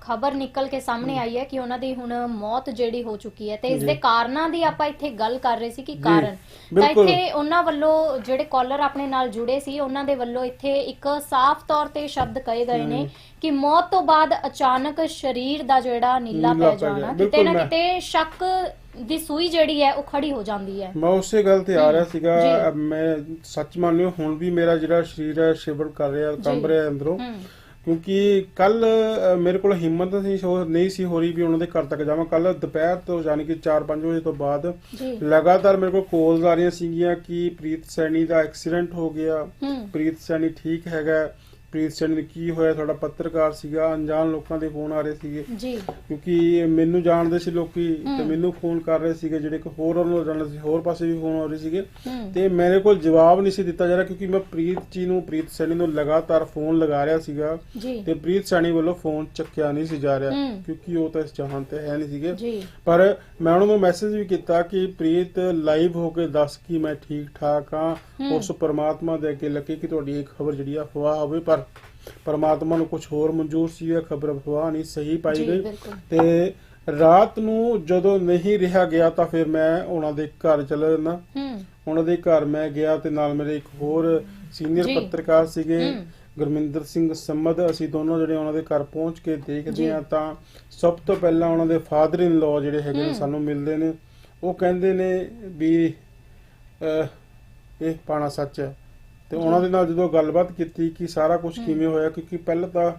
ਖਬਰ ਨਿਕਲ ਕੇ ਸਾਹਮਣੇ ਆਈ ਹੈ ਕਿ ਉਹਨਾਂ ਦੀ ਹੁਣ ਮੌਤ ਜਿਹੜੀ ਹੋ ਚੁੱਕੀ ਹੈ ਤੇ ਇਸ। ਦੇ ਕਾਰਨਾਂ ਦੀ ਆਪਾਂ ਇੱਥੇ ਗੱਲ ਕਰ ਰਹੇ ਸੀ ਕਿ ਕਾਰਨ ਤਾਂ। ਇੱਥੇ ਉਹਨਾਂ ਵੱਲੋਂ ਜਿਹੜੇ ਕਾਲਰ ਆਪਣੇ ਨਾਲ ਜੁੜੇ ਸੀ ਉਹਨਾਂ ਦੇ ਵੱਲੋਂ ਇੱਥੇ ਇੱਕ ਸਾਫ਼ ਤੌਰ ਤੇ ਸ਼ਬਦ ਕਹੇ ਗਏ ਨੇ। ਕਿ ਮੌਤ ਤੋਂ ਬਾਅਦ ਅਚਾਨਕ ਸਰੀਰ ਦਾ ਜਿਹੜਾ ਨੀਲਾ ਪੈ ਜਾਣਾ ਕਿਤੇ ਨਾ ਕਿਤੇ ਸ਼ੱਕ ਦੀ ਸੂਈ ਜਿਹੜੀ ਹੈ ਉਹ ਖੜੀ ਹੋ ਜਾਂਦੀ ਹੈ। ਮੈਂ ਉਸੇ ਗੱਲ ਤੇ ਆ ਰਿਹਾ ਸੀਗਾ ਜੀ। ਅਹ ਮੈਂ ਸੱਚ ਮੰਨਿਓ ਹੁਣ ਵੀ ਮੇਰਾ ਜਿਹੜਾ ਸਰੀਰ ਹੈ ਸ਼ਿਵਰ ਕਰ ਰਿਹਾ ਕੰਬ ਜੀ। ਰਿਹਾ ਅੰਦਰੋਂ। ਕਿਉਂਕਿ ਕੱਲ ਮੇਰੇ ਕੋਲ ਹਿੰਮਤ ਨਹੀਂ ਹੋ- ਨਹੀਂ ਸੀ ਹੋ ਰਹੀ ਵੀ ਉਹਨਾਂ ਦੇ ਘਰ ਤੱਕ ਜਾਵਾਂ। ਕੱਲ ਦੁਪਹਿਰ ਤੋਂ ਯਾਨੀ ਕਿ 4-5 ਵਜੇ ਤੋਂ ਬਾਅਦ ਜੀ। ਲਗਾਤਾਰ ਮੇਰੇ ਕੋਲ ਕਾਲਸ ਆ ਰਹੀਆਂ ਸੀਗੀਆਂ ਕਿ ਪ੍ਰੀਤ ਸੈਣੀ ਦਾ ਐਕਸੀਡੈਂਟ ਹੋ ਗਿਆ। ਪ੍ਰੀਤ ਸੈਣੀ ਠੀਕ ਹੈਗਾ। ਪ੍ਰੀਤ ਨੂੰ ਕੀ ਹੋਇਆ? ਤੁਹਾਡਾ ਪੱਤਰਕਾਰ ਸੀਗਾ ਅਣਜਾਣ ਲੋਕਾਂ ਦੇ ਫੋਨ ਆ ਰਹੇ ਸੀਗੇ। ਜੀ। ਕਿਉਂਕਿ ਮੈਨੂੰ ਜਾਣਦੇ ਸੀ ਲੋਕੀ ਤੇ। ਮੈਨੂੰ ਫੋਨ ਕਰ ਰਹੇ ਸੀਗੇ ਜਿਹੜੇ ਕਿ ਹੋਰ ਉਹਨਾਂ ਨੂੰ ਜਾਣਦੇ ਸੀ ਹੋਰ ਪਾਸੇ ਵੀ ਫੋਨ ਆ ਰਹੇ ਸੀਗੇ। ਤੇ ਮੇਰੇ ਕੋਲ ਜਵਾਬ ਨਹੀਂ ਸੀ ਦਿੱਤਾ ਜਾ ਰਿਹਾ ਕਿਉਂਕਿ ਮੈਂ ਪ੍ਰੀਤ ਜੀ ਨੂੰ ਪ੍ਰੀਤ ਸੈਣੀ ਨੂੰ ਲਗਾਤਾਰ ਫੋਨ ਲਗਾ ਰਿਹਾ ਸੀਗਾ। ਤੇ ਪ੍ਰੀਤ ਸੈਣੀ ਵੱਲੋਂ ਫੋਨ ਚੱਕਿਆ ਨਹੀਂ ਸੀ ਜਾ ਰਿਹਾ। ਕਿਉਂਕਿ ਉਹ ਤਾਂ ਇਸ ਜਹਾਨ ਤੇ ਹੈ ਨਹੀਂ ਸੀਗੇ। ਪਰ ਮੈਂ ਉਹਨਾਂ ਨੂੰ ਮੈਸੇਜ ਵੀ ਕੀਤਾ ਕਿ ਪ੍ਰੀਤ ਲਾਈਵ ਹੋ ਕੇ ਦੱਸ ਕਿ ਮੈਂ ਠੀਕ ਠਾਕ ਹਾਂ। ਹਮ। ਉਸ ਪਰਮਾਤਮਾ ਦੇ ਅੱਗੇ ਲੱਗੇ ਕਿ ਤੁਹਾਡੀ ਇਹ ਖਬਰ ਜਿਹੜੀ ਆ ਅਫਵਾਹ ਹੋਵੇ ਪਰ ਪਰਮਾਤਮਾ ਨੂੰ ਕੁਝ ਹੋਰ ਮਨਜ਼ੂਰ ਸੀ ਇਹ ਖਬਰ ਅਫਵਾਹ ਨਹੀਂ ਸਹੀ ਪਾਈ ਗਈ ਤੇ ਰਾਤ ਨੂੰ ਜਦੋਂ ਨਹੀਂ ਰਿਹਾ ਗਿਆ ਤਾਂ ਫਿਰ ਮੈਂ ਉਹਨਾਂ ਦੇ ਘਰ ਚਲਾ ਜਾਂਦਾ ਹੂੰ ਉਹਨਾਂ ਦੇ ਘਰ ਮੈਂ ਗਿਆ ਤੇ ਨਾਲ ਮੇਰੇ ਇੱਕ ਹੋਰ ਸੀਨੀਅਰ। ਪੱਤਰਕਾਰ ਸੀਗੇ। ਗੁਰਮਿੰਦਰ ਸਿੰਘ ਸੰਮਦ ਅਸੀਂ ਦੋਨੋਂ ਜਿਹੜੇ ਉਹਨਾਂ ਦੇ ਘਰ ਪਹੁੰਚ ਕੇ। ਦੇਖਦੇ ਆ ਤਾਂ ਸਭ ਤੋਂ ਪਹਿਲਾਂ ਉਹਨਾਂ ਦੇ ਫਾਦਰ ਇਨ ਲਾਅ ਜਿਹੜੇ ਹੈਗੇ ਨੇ। ਸਾਨੂੰ ਮਿਲਦੇ ਨੇ ਉਹ ਕਹਿੰਦੇ ਨੇ ਵੀ ਇਹ ਪਾਣਾ ਸੱਚ ਹੈ ਤੇ ਉਹਨਾਂ ਦੇ ਨਾਲ ਜਦੋਂ ਗੱਲਬਾਤ ਕੀਤੀ ਕਿ ਸਾਰਾ ਕੁਝ। ਕਿਵੇਂ ਹੋਇਆ ਕਿਉਂਕਿ ਪਹਿਲਾਂ ਤਾਂ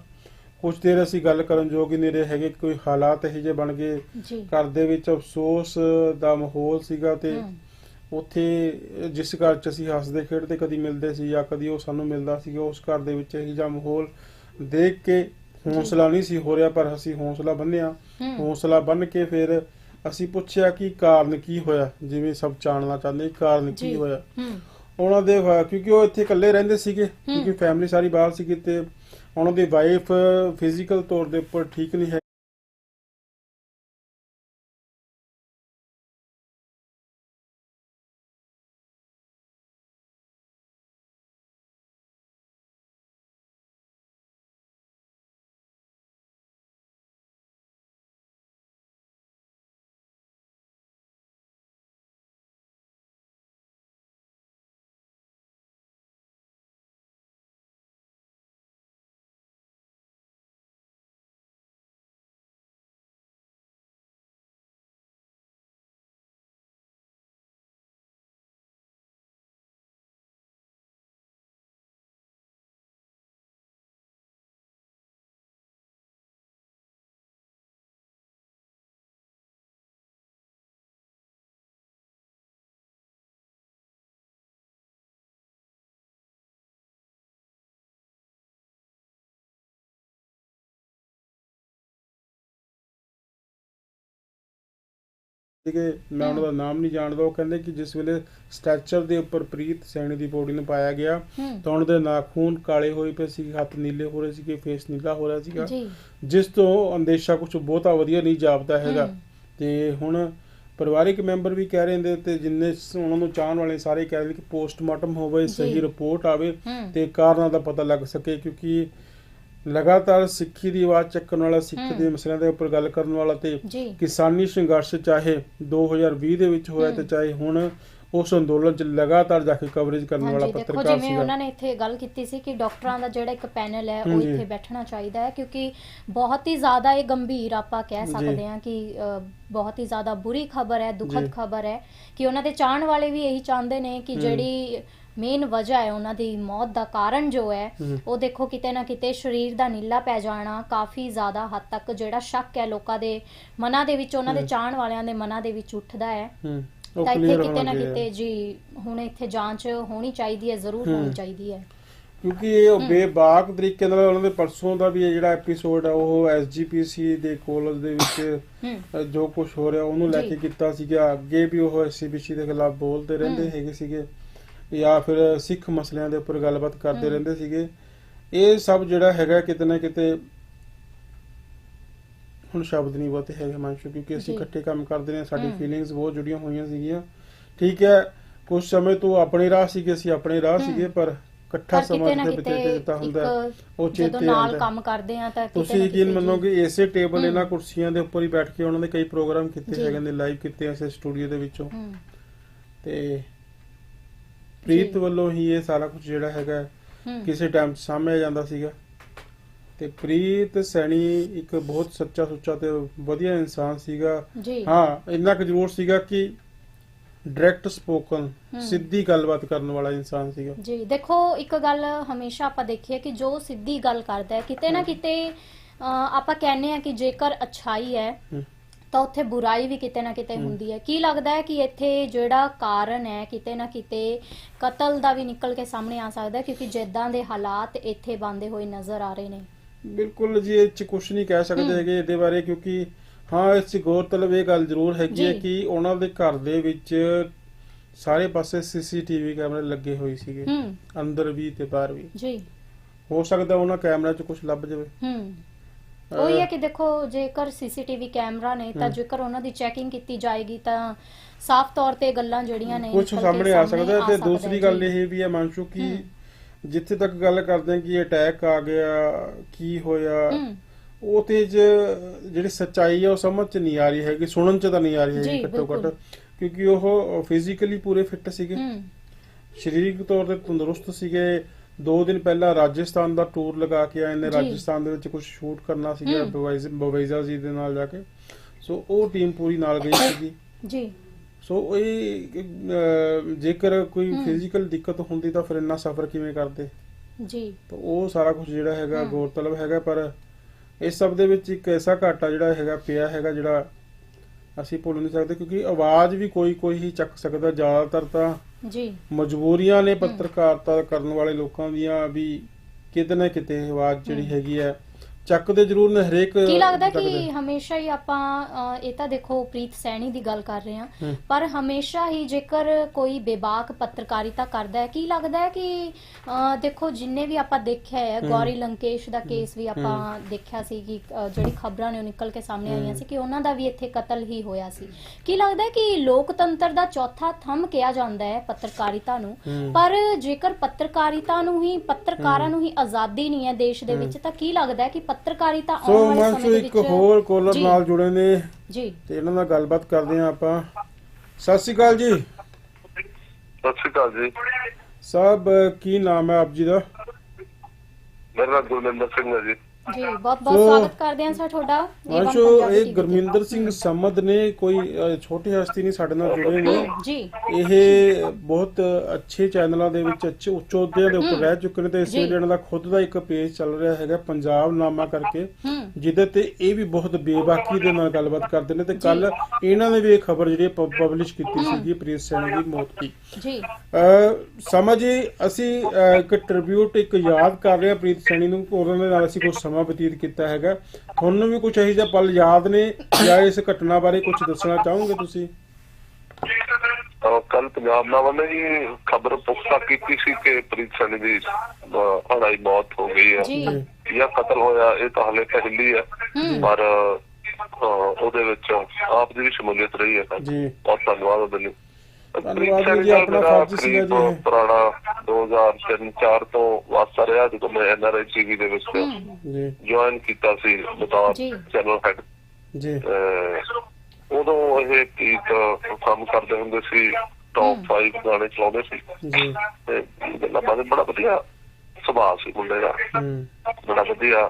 ਕੁਝ ਦੇਰ ਅਸੀਂ ਗੱਲ ਕਰਨ ਯੋਗ ਹੀ ਨਹੀਂ ਰਹੇ ਹੈਗੇ ਕੋਈ ਹਾਲਾਤ ਇਹੋ ਜਿਹੇ ਬਣ ਗਏ। ਜੀ। ਘਰ ਦੇ ਵਿੱਚ ਅਫਸੋਸ ਦਾ ਮਾਹੌਲ ਸੀਗਾ ਤੇ ਉੱਥੇ ਜਿਸ ਘਰ 'ਚ ਅਸੀਂ ਹੱਸਦੇ ਖੇਡਦੇ ਕਦੀ ਮਿਲਦੇ ਸੀ ਜਾਂ ਕਦੀ ਉਹ ਸਾਨੂੰ ਮਿਲਦਾ ਸੀਗਾ ਉਸ ਘਰ ਦੇ ਵਿੱਚ ਇਹੋ ਜਿਹਾ ਮਾਹੌਲ ਦੇਖ ਕੇ ਹੌਸਲਾ ਨਹੀਂ ਸੀ ਹੋ ਰਿਹਾ ਪਰ ਅਸੀਂ ਹੌਸਲਾ ਬੰਨਿਆ। ਹੌਸਲਾ ਬੰਨ ਕੇ ਫਿਰ ਅਸੀਂ ਪੁੱਛਿਆ ਕਿ ਕਾਰਨ ਕੀ ਹੋਇਆ ਜਿਵੇਂ ਸਭ ਜਾਣਨਾ ਚਾਹੁੰਦੇ ਕਾਰਨ ਕੀ ਜੀ। ਹੋਇਆ? ਉਹਨਾਂ ਦੇ ਕਿਉਂਕਿ ਉਹ ਇੱਥੇ ਇਕੱਲੇ ਰਹਿੰਦੇ ਸੀਗੇ ਕਿਉਂਕਿ ਫੈਮਿਲੀ ਸਾਰੀ ਬਾਹਰ ਸੀਗੀ ਤੇ ਉਹਨਾਂ ਦੀ ਵਾਈਫ ਫਿਜ਼ੀਕਲ ਤੌਰ ਦੇ ਉੱਪਰ ਠੀਕ ਨਹੀਂ ਹੈ। ਸੀਗੇ ਮੈਂ ਉਹਨਾਂ ਦਾ ਨਾਮ ਨਹੀਂ ਜਾਣਦਾ। ਉਹ ਕਹਿੰਦੇ ਕਿ ਜਿਸ ਵੇਲੇ ਸਟੈਚਰ ਦੇ ਉੱਪਰ ਪ੍ਰੀਤ ਸੈਣੀ ਦੀ ਬੋਡੀ ਨੂੰ ਪਾਇਆ ਗਿਆ ਤਾਂ ਉਹਨਾਂ ਦੇ ਨਾਖੂਨ ਕਾਲੇ ਹੋਏ ਪਏ ਸੀ ਹੱਥ ਨੀਲੇ ਹੋ ਰਹੇ ਸੀਗੇ ਫੇਸ ਨੀਲਾ ਹੋ ਰਿਹਾ ਸੀਗਾ। ਜਿਸ ਤੋਂ ਅੰਦੇਸ਼ਾ ਕੁਝ ਬਹੁਤਾ ਵਧੀਆ ਨਹੀਂ ਜਾਪਦਾ ਹੈਗਾ। ਤੇ ਹੁਣ ਪਰਿਵਾਰਿਕ ਮੈਂਬਰ ਵੀ ਕਹਿ ਰਹੇ ਨੇ ਤੇ ਜਿੰਨੇ ਸ- ਉਹਨਾਂ ਨੂੰ ਚਾਹਣ ਵਾਲੇ ਸਾਰੇ ਕਹਿ ਰਹੇ ਕਿ ਪੋਸਟਮਾਰਟਮ ਹੋਵੇ। ਸਹੀ ਰਿਪੋਰਟ ਆਵੇ ਤੇ ਕਾਰਨਾਂ ਦਾ ਪਤਾ ਲੱਗ ਸਕੇ ਕਿਉਂਕਿ ਲਗਾਤਾਰ ਸਿੱਖੀ ਦੀ ਆਵਾਜ਼ ਚੱਕਣ ਵਾਲਾ ਸਿੱਖ। ਦੇ ਮਸਲਿਆਂ ਦੇ ਉੱਪਰ ਗੱਲ ਕਰਨ ਵਾਲਾ ਤੇ ਕਿਸਾਨੀ ਸੰਘਰਸ਼ ਚਾਹੇ 2020 ਦੇ ਵਿੱਚ ਹੋਇਆ। ਤੇ ਚਾਹੇ ਹੁਣ ਉਸ ਅੰਦੋਲਨ 'ਚ ਲਗਾਤਾਰ ਜਾ ਕੇ ਕਵਰੇਜ ਕਰਨ ਵਾਲਾ ਪੱਤਰਕਾਰ ਜਿਵੇਂ ਸੀਗਾ ਉਹਨਾਂ ਨੇ ਇੱਥੇ ਗੱਲ ਕੀਤੀ ਸੀ ਕਿ ਡਾਕਟਰਾਂ ਦਾ ਜਿਹੜਾ ਇੱਕ ਪੈਨਲ ਹੈ ਉਹ। ਇੱਥੇ ਬੈਠਣਾ ਚਾਹੀਦਾ ਹੈ ਕਿਉਂਕਿ ਬਹੁਤ ਹੀ ਜ਼ਿਆਦਾ ਇਹ ਗੰਭੀਰ ਆਪਾਂ ਕਹਿ। ਸਕਦੇ ਹਾਂ ਕਿ ਬਹੁਤ ਹੀ ਜ਼ਿਆਦਾ ਬੁਰੀ ਖਬਰ ਹੈ ਦੁਖਦ। ਖਬਰ ਹੈ ਕਿ ਉਹਨਾਂ ਦੇ ਚਾਹਣ ਵਾਲੇ ਵੀ ਇਹੀ ਚਾਹੁੰਦੇ ਨੇ ਕਿ। ਜਿਹੜੀ ਮੇਨ ਵਜ੍ਹਾ ਹੈ ਉਹਨਾਂ ਦੀ ਮੌਤ ਦਾ ਕਾਰਨ ਜੋ ਹੈ। ਉਹ ਦੇਖੋ ਕਿਤੇ ਨਾ ਕਿਤੇ ਸਰੀਰ ਦਾ ਨੀਲਾ ਪੈ ਜਾਣਾ ਕਾਫੀ ਜ਼ਿਆਦਾ ਹੱਦ ਤੱਕ ਜਿਹੜਾ ਸ਼ੱਕ ਹੈ ਲੋਕਾਂ ਦੇ ਮਨਾਂ ਦੇ ਵਿੱਚ ਉਹਨਾਂ ਦੇ। ਚਾਹਣ ਵਾਲਿਆਂ ਦੇ ਮਨਾਂ ਦੇ ਵਿੱਚ ਉੱਠਦਾ ਹੈ ਤਾਂ ਇੱਥੇ ਕਿਤੇ ਨਾ ਕਿਤੇ ਜੀ ਹੁਣ ਇੱਥੇ ਜਾਂਚ ਹੋਣੀ ਚਾਹੀਦੀ ਹੈ ਜ਼ਰੂਰ। ਹੋਣੀ ਚਾਹੀਦੀ ਹੈ ਕਿਉਂਕਿ ਇਹ ਬੇਬਾਕ ਤਰੀਕੇ ਨਾਲ ਉਹਨਾਂ ਦੇ ਪਰਸੋਂ ਦਾ ਵੀ ਜਿਹੜਾ ਐਪੀਸੋਡ ਆ ਉਹ ਐਸਜੀਪੀਸੀ ਦੇ ਕਾਲਜ ਦੇ ਵਿੱਚ ਜੋ ਕੁਝ ਹੋ ਰਿਹਾ ਉਹਨੂੰ ਲੈ। ਕੇ ਕੀਤਾ ਸੀਗਾ ਅੱਗੇ ਵੀ ਉਹ ਐਸਜੀਪੀਸੀ ਦੇ ਖਿਲਾਫ ਬੋਲਦੇ ਰਹਿੰਦੇ। ਹੈਗੇ ਸੀਗੇ ਜਾਂ ਫਿਰ ਸਿੱਖ ਮਸਲਿਆਂ ਦੇ ਉੱਪਰ ਗੱਲਬਾਤ ਕਰਦੇ। ਰਹਿੰਦੇ ਸੀਗੇ ਇਹ ਸਭ ਜਿਹੜਾ ਹੈਗਾ ਕਿਤੇ ਨਾ ਕਿਤੇ ਹੁਣ ਸ਼ਬਦ ਨਹੀਂ ਬਹੁਤੇ ਹੈਗੇ ਮਾਨਸ਼ੂ ਕਿਉਂਕਿ ਅਸੀਂ। ਇਕੱਠੇ ਕੰਮ ਕਰਦੇ ਨੇ ਸਾਡੀ। ਫੀਲਿੰਗਸ ਬਹੁਤ ਜੁੜੀਆਂ ਹੋਈਆਂ ਸੀਗੀਆਂ ਠੀਕ ਹੈ ਕੁਝ ਸਮੇਂ ਤੋਂ ਆਪਣੇ ਰਾਹ ਸੀਗੇ ਅਸੀਂ ਆਪਣੇ ਰਾਹ। ਸੀਗੇ ਪਰ ਇਕੱਠਾ ਸਮਾਂ ਕਿਤੇ ਬਤੀਤ ਕੀਤਾ ਹੁੰਦਾ। ਉਹ ਇੱਕ ਜਦੋਂ ਚੇਤੇ ਨਾਲ। ਕੰਮ ਕਰਦੇ ਆ ਤਾਂ ਤੁਸੀਂ ਯਕੀਨ ਮੰਨੋਗੇ ਇਸੇ ਟੇਬਲ। ਇਹਨਾਂ ਕੁਰਸੀਆਂ ਦੇ ਉੱਪਰ ਹੀ ਬੈਠ ਕੇ ਉਹਨਾਂ ਨੇ ਕਈ ਪ੍ਰੋਗਰਾਮ ਕੀਤੇ। ਹੈਗੇ ਨੇ ਲਾਈਵ ਕੀਤੇ ਐਸੇ ਸਟੂਡੀਓ ਦੇ ਵਿੱਚੋਂ ਤੇ ਪ੍ਰੀਤ। ਵੱਲੋਂ ਹੀ ਇਹ ਸਾਰਾ ਕੁਝ ਜਿਹੜਾ ਹੈਗਾ ਕਿਸੇ ਟਾਈਮ ਸਾਹਮਣੇ ਜਾਂਦਾ ਸੀਗਾ ਤੇ ਪ੍ਰੀਤ ਸੈਣੀ ਇੱਕ ਬਹੁਤ ਸੱਚਾ ਸੁੱਚਾ ਤੇ ਵਧੀਆ ਇਨਸਾਨ ਸੀਗਾ ਹਾਂ ਇੰਨਾ ਕੁ ਜ਼ਰੂਰ ਸੀਗਾ ਕਿ ਡਾਇਰੈਕਟ ਸਪੋਕਨ। ਸਿੱਧੀ ਗੱਲਬਾਤ ਕਰਨ ਵਾਲਾ ਇਨਸਾਨ ਸੀਗਾ ਜੀ ਦੇਖੋ ਇੱਕ ਗੱਲ ਹਮੇਸ਼ਾ ਆਪਾਂ ਦੇਖੀਏ ਕਿ ਜੋ ਸਿੱਧੀ ਗੱਲ ਕਰਦਾ ਹੈ ਕਿਤੇ ਨਾ। ਕਿਤੇ ਆਪਾਂ ਕਹਿੰਦੇ ਆ ਕਿ ਜੇਕਰ ਅਛਾਈ ਹੈ। ਤਾਂ ਉੱਥੇ ਬੁਰਾਈ ਵੀ ਕਿਤੇ ਨਾ ਕਿਤੇ। ਹੁੰਦੀ ਹੈ। ਕੀ ਲੱਗਦਾ ਹੈ ਕਿ ਇੱਥੇ ਜਿਹੜਾ ਕਾਰਨ ਹੈ ਕਿਤੇ ਨਾ ਕਿਤੇ ਕਤਲ ਦਾ ਵੀ ਨਿਕਲ ਕੇ ਸਾਹਮਣੇ ਆ ਸਕਦਾ ਹੈ ਕਿਉਂਕਿ ਜਿੱਦਾਂ ਦੇ ਹਾਲਾਤ ਇੱਥੇ ਬੰਦੇ ਹੋਏ ਨਜ਼ਰ ਆ ਰਹੇ ਨੇ। ਬਿਲਕੁਲ ਜੀ ਇਹ ਚ ਕੁਝ ਨਹੀਂ ਕਹਿ ਸਕਦੇ। ਹੈਗੇ ਇਹਦੇ ਬਾਰੇ ਕਿਉਂਕਿ ਹਾਂ ਇਸ ਚ ਗੌਰਤਲਬ ਇਹ ਗੱਲ ਜ਼ਰੂਰ ਹੈਗੀ ਹੈ। ਕਿ ਉਹਨਾਂ ਦੇ ਘਰ ਦੇ ਵਿੱਚ ਸਾਰੇ ਪਾਸੇ ਸੀਸੀਟੀਵੀ ਕੈਮਰੇ ਲੱਗੇ ਹੋਏ ਸੀਗੇ। ਅੰਦਰ ਵੀ ਤੇ ਬਾਹਰ ਵੀ। ਜੀ। ਹੋ ਸਕਦਾ ਉਹਨਾਂ ਕੈਮਰਾ 'ਚ ਕੁਝ ਲੱਭ ਜਾਵੇ। ਹੂੰ। ਉਹੀ ਹੈ ਕਿ ਦੇਖੋ ਜੇਕਰ ਸੀਸੀਟੀਵੀ ਕੈਮਰਾ ਨੇ ਤਾਂ। ਜੇਕਰ ਉਹਨਾਂ ਦੀ ਚੈਕਿੰਗ ਕੀਤੀ ਜਾਏਗੀ ਤਾਂ ਸਾਫ਼ ਤੌਰ ਤੇ ਗੱਲਾਂ ਜਿਹੜੀਆਂ ਨੇ ਕੁਝ ਸਾਹਮਣੇ ਆ ਸਕਦਾ ਹੈ ਤੇ ਦੂਸਰੀ ਹੈ ਗੱਲ। ਇਹ ਵੀ ਹੈ ਮਾਨਸ਼ੂ ਕਿ। ਜਿੱਥੇ ਤੱਕ ਗੱਲ ਕਰਦੇ ਹਾਂ ਕਿ ਅਟੈਕ ਆ ਗਿਆ ਕੀ ਹੋਇਆ ਉਹ ਤੇ ਜਿਹੜੀ ਸੱਚਾਈ ਹੈ ਉਹ ਸਮਝ ਚ ਨਹੀਂ ਆ ਰਹੀ ਹੈਗੀ ਸੁਣਨ ਚ ਤਾਂ ਨਹੀਂ ਆ ਰਹੀ ਹੈਗੀ ਘੱਟੋ ਘੱਟ। ਕਿਉਂਕਿ ਉਹ ਫਿਜ਼ੀਕਲੀ ਪੂਰੇ ਫਿੱਟ ਸੀਗੇ ਸਰੀਰਕ ਤੌਰ ਤੇ ਤੰਦਰੁਸਤ ਸੀਗੇ ਦੋ ਦਿਨ ਪਹਿਲਾਂ ਰਾਜਸਥਾਨ ਦਾ ਟੂਰ ਲਗਾ ਕੇ ਆਏ ਨੇ ਜੀ। ਰਾਜਸਥਾਨ ਦੇ ਵਿੱਚ ਕੁਝ ਸ਼ੂਟ ਕਰਨਾ ਸੀਗਾ ਹਮ। ਬਵੈਜ਼ਾ ਜੀ ਦੇ ਨਾਲ ਜਾ ਕੇ ਸੋ ਉਹ ਟੀਮ ਪੂਰੀ ਨਾਲ ਗਈ ਸੀਗੀ ਜੀ ਸੋ ਇਹ ਅਹ, ਜੇਕਰ ਕੋਈ ਹਮ। ਫਿਜ਼ੀਕਲ ਦਿੱਕਤ ਹੁੰਦੀ ਤਾਂ ਫਿਰ ਇੰਨਾ ਸਫ਼ਰ ਕਿਵੇਂ ਕਰਦੇ ਜੀ ਤਾਂ ਉਹ ਸਾਰਾ ਕੁਝ ਜਿਹੜਾ ਹੈਗਾ ਹਮ। ਗੌਰਤਲਬ ਹੈਗਾ ਪਰ ਇਸ ਸਭ ਦੇ ਵਿੱਚ ਇੱਕ ਐਸਾ ਘਾਟਾ ਜਿਹੜਾ ਹੈਗਾ ਪਿਆ ਹੈਗਾ ਜਿਹੜਾ ਅਸੀਂ ਭੁੱਲ ਨਹੀਂ ਸਕਦੇ ਕਿਉਂਕਿ ਆਵਾਜ਼ ਵੀ ਕੋਈ ਕੋਈ ਹੀ ਚੱਕ ਸਕਦਾ ਜ਼ਿਆਦਾਤਰ ਤਾਂ ਜੀ ਮਜਬੂਰੀਆਂ ਨੇ ਪੱਤਰਕਾਰਤਾ ਕਰਨ ਵਾਲੇ ਲੋਕਾਂ ਦੀਆਂ ਵੀ ਕਿਤੇ ਨਾ ਕਿਤੇ ਆਵਾਜ਼ ਜਿਹੜੀ। ਹੈਗੀ ਹੈ ਚੱਕਦੇ ਜ਼ਰੂਰ ਨੇ ਹਰੇਕ ਕੀ ਲੱਗਦਾ। ਕਿ ਹਮੇਸ਼ਾ ਹੀ ਆਪਾਂ ਅ, ਇਹ ਤਾਂ ਦੇਖੋ ਪ੍ਰੀਤ ਸੈਣੀ ਦੀ ਗੱਲ ਕਰ ਰਹੇ ਹਾਂ। ਪਰ ਹਮੇਸ਼ਾ ਹੀ ਜੇਕਰ ਕੋਈ ਬੇਬਾਕ ਪੱਤਰਕਾਰਿਤਾ ਕਰਦਾ ਹੈ ਕੀ ਲੱਗਦਾ ਹੈ ਕਿ ਅ, ਦੇਖੋ ਜਿੰਨੇ ਵੀ ਆਪਾਂ ਦੇਖਿਆ ਹੈ। ਗੌਰੀ ਲੰਕੇਸ਼ ਦਾ ਕੇਸ ਵੀ ਆਪਾਂ ਦੇਖਿਆ ਸੀ ਕਿ ਅ, ਜਿਹੜੀ ਖਬਰਾਂ ਨੇ ਉਹ ਨਿਕਲ ਕੇ ਸਾਹਮਣੇ ਆਈਆਂ। ਸੀ ਕਿ ਉਹਨਾਂ ਦਾ ਵੀ ਇੱਥੇ ਕਤਲ ਹੀ ਹੋਇਆ ਸੀ ਕੀ ਲੱਗਦਾ ਹੈ ਕਿ ਲੋਕਤੰਤਰ ਦਾ ਚੌਥਾ ਥੰਮ ਕਿਹਾ ਜਾਂਦਾ ਹੈ ਪੱਤਰਕਾਰਿਤਾ ਨੂੰ। ਪਰ ਜੇਕਰ ਪੱਤਰਕਾਰਿਤਾ ਨੂੰ ਹੀ ਪੱਤਰਕਾਰਾਂ ਨੂੰ ਹੀ ਆਜ਼ਾਦੀ ਨਹੀਂ ਹੈ ਦੇਸ਼ ਦੇ ਵਿੱਚ ਤਾਂ ਕੀ ਲੱਗਦਾ ਹੈ ਕਿ ਪੱਤਰਕਾਰਿਤਾ ਸੋ ਆਉਣ ਵਾਲੇ ਮਾਨਸੂ ਸਮੇਂ ਦੇ ਇੱਕ ਵਿੱਚ ਹੋਰ ਕਾਲਰ ਜੀ, ਨਾਲ ਜੁੜੇ ਨੇ। ਜੀ। ਤੇ ਇਹਨਾਂ ਨਾਲ ਗੱਲਬਾਤ ਕਰਦੇ ਹਾਂ ਆਪਾਂ। ਸਤਿ ਸ਼੍ਰੀ ਅਕਾਲ ਜੀ। ਸਤਿ ਸ਼੍ਰੀ ਅਕਾਲ ਜੀ। ਸਾਹਿਬ ਕੀ ਨਾਮ ਹੈ ਆਪ ਜੀ ਦਾ? ਮੇਰਾ ਨਾਮ ਗੁਰਮਿੰਦਰ ਸਿੰਘ ਹੈ ਜੀ। ਜੀ ਬਹੁਤ ਬਹੁਤ ਸੋ, ਸਵਾਗਤ ਕਰਦੇ ਹਾਂ ਸਰ ਤੁਹਾਡਾ। ਏਵਨ ਮਾਨਸੂ ਪੰਜਾਬੀ ਇਹ TV ਤੇ। ਗੁਰਮਿੰਦਰ ਸਿੰਘ ਸਮਦ ਨੇ ਕੋਈ ਅ, ਛੋਟੀ ਹਸਤੀ ਨਹੀਂ ਸਾਡੇ ਨਾਲ ਜੁੜੇ ਨੇ ਜੀ। ਇਹ ਬਹੁਤ ਅੱਛੇ ਚੈਨਲਾਂ ਦੇ ਵਿੱਚ ਅੱਛੇ ਉੱਚ ਅਹੁਦਿਆਂ ਦੇ ਉੱਪਰ। ਰਹਿ ਚੁੱਕੇ ਨੇ ਤੇ ਇਸੇ ਜੀ। ਲਈ ਇਹਨਾਂ ਦਾ ਖੁਦ ਦਾ ਇੱਕ ਪੇਜ ਚੱਲ ਰਿਹਾ ਹੈਗਾ ਪੰਜਾਬ ਨਾਮਾ ਕਰਕੇ। ਹੂੰ। ਜਿਹਦੇ ਤੇ ਇਹ ਵੀ ਬਹੁਤ ਬੇਬਾਕੀ ਦੇ ਨਾਲ ਗੱਲਬਾਤ ਕਰਦੇ ਨੇ ਤੇ ਕੱਲ ਇਹਨਾਂ ਨੇ ਵੀ ਇਹ ਖਬਰ ਜਿਹੜੀ ਪਬਲਿਸ਼ ਕੀਤੀ ਸੀਗੀ ਪ੍ਰੀਤ ਸੈਣੀ ਦੀ ਮੌਤ ਦੀ। ਜੀ। ਅ, ਸਮਾ ਜੀ ਅਸੀਂ ਅ, ਇੱਕ ਟ੍ਰਿਬਿਊਟ ਇੱਕ ਯਾਦ ਕਰ ਰਹੇ ਹਾਂ ਪ੍ਰੀਤ ਸੈਣੀ ਨੂੰ ਉਹਨਾਂ ਦੇ ਨਾਲ ਅਸੀਂ ਕੁਝ ਸਮਾਂ ਬਤੀਤ ਕੀਤਾ ਹੈਗਾ। ਤੁਹਾਨੂੰ ਵੀ ਕੁਝ ਇਹੋ ਜਿਹਾ ਪਲ ਯਾਦ ਨੇ ਜਾਂ ਇਸ ਘਟਨਾ ਬਾਰੇ ਕੁਝ ਦੱਸਣਾ ਚਾਹੋਗੇ ਤੁਸੀਂ? ਕੱਲ ਪੰਜਾਬ ਨਾਮ ਨੇ ਜੀ ਖਬਰ ਪੁਖਤਾ ਕੀਤੀ ਸੀ ਕਿ ਪ੍ਰੀਤ ਸੈਣੀ ਦੀ ਹੜਾਈ ਮੌਤ ਹੋ ਗਈ ਹੈ। ਜੀ। ਜਾਂ ਕਤਲ ਹੋਇਆ ਇਹ ਤਾਂ ਹਲੇ ਪਹਿਲੀ ਹੈ। ਪਰ ਉਹਦੇ ਵਿੱਚ ਆਪ ਦੀ ਵੀ ਸ਼ਮੂਲੀਅਤ ਰਹੀ ਹੈ। ਜੀ। ਬਹੁਤ ਧੰਨਵਾਦ ਉਹਦੇ ਲਈ। ਧੰਨਵਾਦ ਜੀ, ਆਪਣਾ ਫਰਜ਼ ਸੀਗਾ ਜੀ। ਪੁਰਾਣਾ 2003-4 ਤੋਂ ਵਾਸਤਾ ਰਿਹਾ ਜਦੋਂ ਮੈਂ ਐਨਆਰਆਈ ਟੀਵੀ ਦੇ ਵਿੱਚ ਜੁਆਇਨ ਕੀਤਾ ਸੀ ਬਤੌਰ। ਚੈਨਲ ਹੈਡ ਜੀ। ਉਦੋਂ ਇਹ ਗੀਤ ਕੰਮ ਕਰਦੇ ਹੁੰਦੇ ਸੀ ਟੌਪ 5 ਗਾਣੇ ਚਲਾਉਂਦੇ ਸੀ। ਜੀ। ਤੇ ਗੱਲਾਂ ਬਾਤ ਬੜਾ ਵਧੀਆ ਸੁਭਾਅ ਸੀ ਮੁੰਡੇ ਦਾ। ਹੂੰ। ਬੜਾ ਵਧੀਆ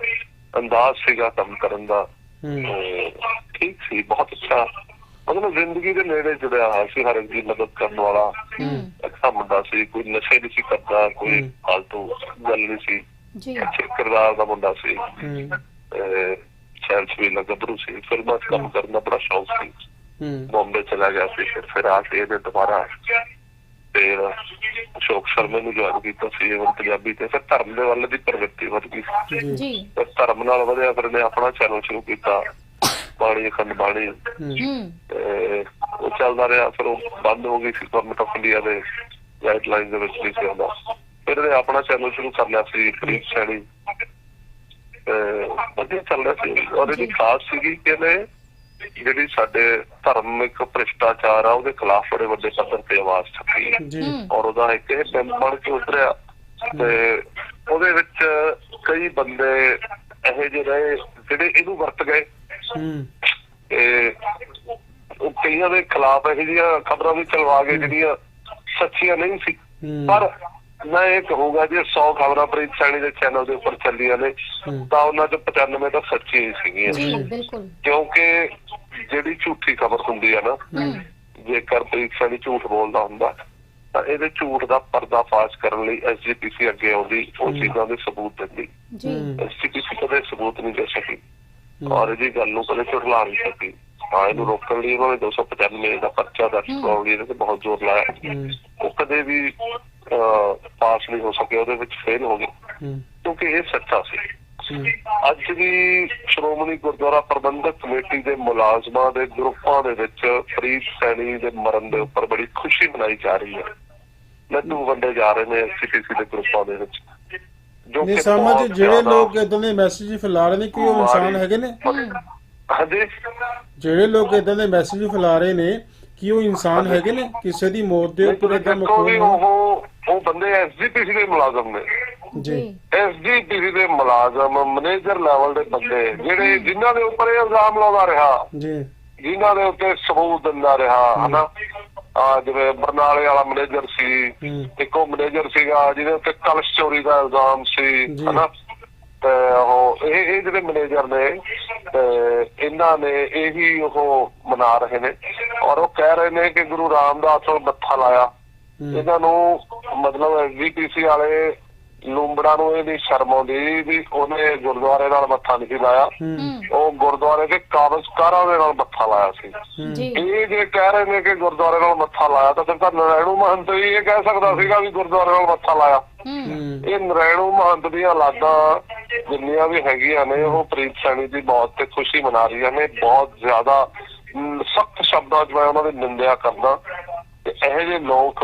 ਅੰਦਾਜ਼ ਸੀਗਾ ਕੰਮ ਕਰਨ ਦਾ। ਠੀਕ ਸੀ ਬਹੁਤ ਅੱਛਾ ਮਤਲਬ ਜ਼ਿੰਦਗੀ ਦੇ ਨੇੜੇ ਜੁੜਿਆ ਹੋਇਆ ਸੀ ਹਰ ਇੱਕ ਦੀ ਮਦਦ ਕਰਨ ਵਾਲਾ। ਅੱਛਾ ਮੁੰਡਾ ਸੀ ਕੋਈ ਨਸ਼ੇ ਨਹੀਂ ਸੀ ਕਰਦਾ ਕੋਈ। ਫालतू ਗੱਲ ਨਹੀਂ ਸੀ। ਜੀ। ਅੱਛੇ ਕਿਰਦਾਰ ਦਾ ਮੁੰਡਾ ਸੀ। ਹੂੰ। ਤੇ ਸ਼ਹਿਰ ਚ ਵੀ ਗੱਭਰੂ ਸੀ। ਫਿਲਮਾਂ 'ਚ ਕੰਮ ਕਰਨ ਦਾ ਬੜਾ ਸ਼ੌਕ ਸੀ। ਬੰਬੇ ਚਲਾ ਗਿਆ ਸੀ ਫਿਰ ਫਿਰ ਆ ਕੇ ਇਹਨੇ ਦੁਬਾਰਾ ਫਿਰ ਅਸ਼ੋਕ ਸ਼ਰਮਾ ਨੂੰ ਜੁਆਇਨ ਕੀਤਾ ਸੀ ਇਹ ਪੰਜਾਬੀ ਤੇ। ਫਿਰ ਧਰਮ ਦੇ ਵੱਲ ਦੀ ਪ੍ਰਵਿਰਤੀ ਵਧ ਗਈ। ਜੀ। ਧਰਮ ਨਾਲ ਵਧਿਆ ਫਿਰ ਨੇ ਆਪਣਾ ਚੈਨਲ ਸ਼ੁਰੂ ਕੀਤਾ। ਬਾਣੀ ਅਖੰਡ ਬਾਣੀ ਉਹ ਚੱਲਦਾ ਰਿਹਾ ਫਿਰ ਉਹ ਬੰਦ ਹੋ ਗਈ ਸੀ ਗਵਰਨਮੈਂਟ ਆਫ ਇੰਡੀਆ ਦੇ ਗਾਈਡਲਾਈਨ ਦੇ ਵਿੱਚ ਨਹੀਂ ਸੀ ਆਉਂਦਾ ਫਿਰ ਇਹਨੇ ਆਪਣਾ ਚੈਨਲ ਸ਼ੁਰੂ ਕਰ ਲਿਆ ਸੀ ਸੈਣੀ ਤੇ ਵਧੀਆ ਚੱਲ ਰਿਹਾ ਸੀ। ਔਰ ਇਹਦੀ ਖਾਸ ਸੀਗੀ ਕਿ ਇਹਨੇ ਜਿਹੜੀ ਸਾਡੇ ਧਰਮਿਕ ਭ੍ਰਿਸ਼ਟਾਚਾਰ ਆ ਉਹਦੇ ਖਿਲਾਫ ਬੜੇ ਵੱਡੇ ਪੱਧਰ ਤੇ ਆਵਾਜ਼ ਚੱਕੀ ਜੀ। ਔਰ ਉਹਦਾ ਇੱਕ ਇਹ ਬਣ ਕੇ ਉਤਰਿਆ। ਤੇ ਉਹਦੇ ਵਿੱਚ ਕਈ ਬੰਦੇ ਇਹੋ ਜਿਹੇ ਰਹੇ ਜਿਹੜੇ ਇਹਨੂੰ ਵਰਤ ਗਏ। ਤੇ ਉਹ ਕਈਆਂ ਦੇ ਖਿਲਾਫ ਇਹੋ ਜਿਹੀਆਂ ਖਬਰਾਂ ਵੀ ਚਲਵਾ ਕੇ ਜਿਹੜੀਆਂ ਸੱਚੀਆਂ ਨਹੀਂ ਸੀ। ਪਰ ਮੈਂ ਇਹ ਕਹੂੰਗਾ ਜੇ 100 ਖਬਰਾਂ ਪ੍ਰੀਤ ਸੈਣੀ ਦੇ ਚੈਨਲ ਦੇ ਉੱਪਰ ਚੱਲੀਆਂ ਨੇ। ਤਾਂ ਉਹਨਾਂ ਚੋਂ 95 ਤਾਂ ਸੱਚੀਆਂ ਹੀ ਸੀਗੀਆਂ। ਜੀ ਬਿਲਕੁਲ। ਕਿਉਂਕਿ ਜਿਹੜੀ ਝੂਠੀ ਖਬਰ ਹੁੰਦੀ ਆ ਨਾ ਜੇਕਰ ਪ੍ਰੀਤ ਸੈਣੀ ਝੂਠ ਬੋਲਦਾ ਹੁੰਦਾ ਤਾਂ ਇਹਦੇ ਝੂਠ ਦਾ ਪਰਦਾਫਾਸ਼ ਕਰਨ ਲਈ ਐਸਜੀਪੀਸੀ ਅੱਗੇ ਆਉਂਦੀ ਉਹ ਚੀਜ਼ਾਂ ਦੇ ਸਬੂਤ ਦਿੰਦੀ। ਜੀ ਐਸਜੀਪੀਸੀ ਕਦੇ ਸਬੂਤ ਨਹੀਂ ਦੇ ਸਕੀ। ਔਰ ਇਹਦੀ ਗੱਲ ਨੂੰ ਕਦੇ ਝੁਠਲਾ ਨਹੀਂ ਸਕੀ ਹਾਂ ਇਹਨੂੰ ਰੋਕਣ ਲਈ ਉਹਨਾਂ ਨੇ 295 ਦਾ ਪਰਚਾ ਦਰਜ ਕਰਾਉਣ ਲਈ ਇਹਨੇ ਤੇ ਬਹੁਤ ਜ਼ੋਰ ਲਾਇਆ। ਉਹ ਕਦੇ ਵੀ ਪਾਸ ਨਹੀਂ ਹੋ ਸਕਿਆ ਉਹਦੇ ਵਿੱਚ ਫੇਲ ਹੋ ਗਏ। ਕਿਉਂਕਿ ਇਹ ਸੱਚਾ ਸੀ। ਅੱਜ ਵੀ ਸ਼੍ਰੋਮਣੀ ਗੁਰਦੁਆਰਾ ਪ੍ਰਬੰਧਕ ਕਮੇਟੀ ਦੇ ਮੁਲਾਜ਼ਮਾਂ ਦੇ ਗਰੁੱਪਾਂ ਦੇ ਵਿੱਚ ਫਰੀਦ ਸੈਣੀ ਦੇ ਮਰਨ ਦੇ ਉੱਪਰ ਬੜੀ ਖੁਸ਼ੀ ਮਨਾਈ ਜਾ ਰਹੀ ਹੈ। ਲੱਡੂ ਵੰਡੇ ਜਾ ਰਹੇ ਨੇ ਐਸਸੀਪੀਸੀ ਦੇ ਗਰੁੱਪਾਂ ਦੇ ਵਿੱਚ। ਜੋ ਨਹੀਂ ਕਿ ਸਮਝ ਬਹੁਤ ਜਿਹੜੇ ਜ਼ਿਆਦਾ ਲੋਕ ਇਦਾਂ ਦੇ ਮੈਸੇਜ ਫੈਲਾ ਰਹੇ ਨੇ ਕਿ ਉਹ ਇਨਸਾਨ ਹੈਗੇ ਨੇ? ਹਾਂਜੀ ਜਿਹੜੇ ਲੋਕ ਇਦਾਂ ਦੇ ਮੈਸੇਜ ਫੈਲਾ ਰਹੇ ਨੇ ਕਿ ਉਹ ਇਨਸਾਨ ਹੈਗੇ ਨੇ? ਕਿਸੇ ਦੀ ਮੌਤ ਦੇ ਉੱਪਰ ਇਦਾਂ ਦੇਖੋ ਵੀ ਮਕਬੂਲ ਉਹ ਉਹ ਬੰਦੇ ਐਸਜੀਪੀਸੀ ਦੇ ਮੁਲਾਜ਼ਮ ਨੇ। ਜੀ। ਐਸਜੀਪੀਸੀ ਦੇ ਮੁਲਾਜ਼ਮ ਮੈਨੇਜਰ ਲੈਵਲ ਦੇ ਬੰਦੇ ਜਿਹੜੇ ਜਿਨ੍ਹਾਂ ਦੇ ਉੱਪਰ ਇਹ ਇਲਜ਼ਾਮ ਲਾਉਂਦਾ ਰਿਹਾ ਜੀ। ਜਿਨ੍ਹਾਂ ਦੇ ਉੱਤੇ ਸਬੂਤ ਦਿੰਦਾ ਰਿਹਾ ਹਨਾ? ਆ ਜਿਵੇਂ ਬਰਨਾਲੇ ਵਾਲਾ ਮੈਨੇਜਰ ਸੀ ਇੱਕ ਉਹ ਮੈਨੇਜਰ ਸੀਗਾ ਜਿਹਦੇ ਉੱਤੇ ਕਲਸ਼ ਚੋਰੀ ਦਾ ਇਲਜ਼ਾਮ ਸੀ। ਹਨਾ? ਤੇ ਉਹ ਇਹ ਇਹ ਜਿਹੜੇ ਮੈਨੇਜਰ ਨੇ ਤੇ ਇਹਨਾਂ ਨੇ ਇਹੀ ਉਹ ਮਨਾ ਰਹੇ ਨੇ। ਔਰ ਉਹ ਕਹਿ ਰਹੇ ਨੇ ਕਿ ਗੁਰੂ ਰਾਮਦਾਸ ਨੂੰ ਮੱਥਾ ਲਾਇਆ। ਇਹਨਾਂ ਨੂੰ ਮਤਲਬ ਐਸਜੀਪੀਸੀ ਵਾਲੇ ਲੂੰਬੜਾ ਨੂੰ ਇਹ ਨਹੀਂ ਸ਼ਰਮ ਆਉਂਦੀ ਵੀ ਉਹਨੇ ਗੁਰਦੁਆਰੇ ਨਾਲ ਮੱਥਾ ਨਹੀਂ ਸੀ ਲਾਇਆ। ਉਹ ਗੁਰਦੁਆਰੇ ਦੇ ਕਾਬਜ਼ਕਾਰਾਂ ਦੇ ਨਾਲ ਮੱਥਾ ਲਾਇਆ ਸੀ। ਇਹ ਜੇ ਕਹਿ ਰਹੇ ਨੇ ਕਿ ਗੁਰਦੁਆਰੇ ਨਾਲ ਮੱਥਾ ਲਾਇਆ ਤਾਂ ਫਿਰ ਤਾਂ ਨਰੈਣੂ ਮਹੰਤ ਵੀ ਇਹ ਕਹਿ ਸਕਦਾ ਸੀਗਾ ਵੀ ਗੁਰਦੁਆਰੇ ਨਾਲ ਮੱਥਾ ਲਾਇਆ। ਇਹ ਨਰੈਣੂ ਮਹੰਤ ਦੀਆਂ ਲਾਦਾਂ ਜਿੰਨੀਆਂ ਵੀ ਹੈਗੀਆਂ ਨੇ ਉਹ ਪ੍ਰੀਤ ਸੈਣੀ ਦੀ ਮੌਤ ਤੇ ਖੁਸ਼ੀ ਮਨਾ ਰਹੀਆਂ ਨੇ। ਬਹੁਤ ਜ਼ਿਆਦਾ ਸਖਤ ਸ਼ਬਦਾਂ 'ਚ ਮੈਂ ਉਹਨਾਂ ਦੀ ਨਿੰਦਿਆ ਕਰਦਾ। ਤੇ ਇਹੋ ਜਿਹੇ ਲੋਕ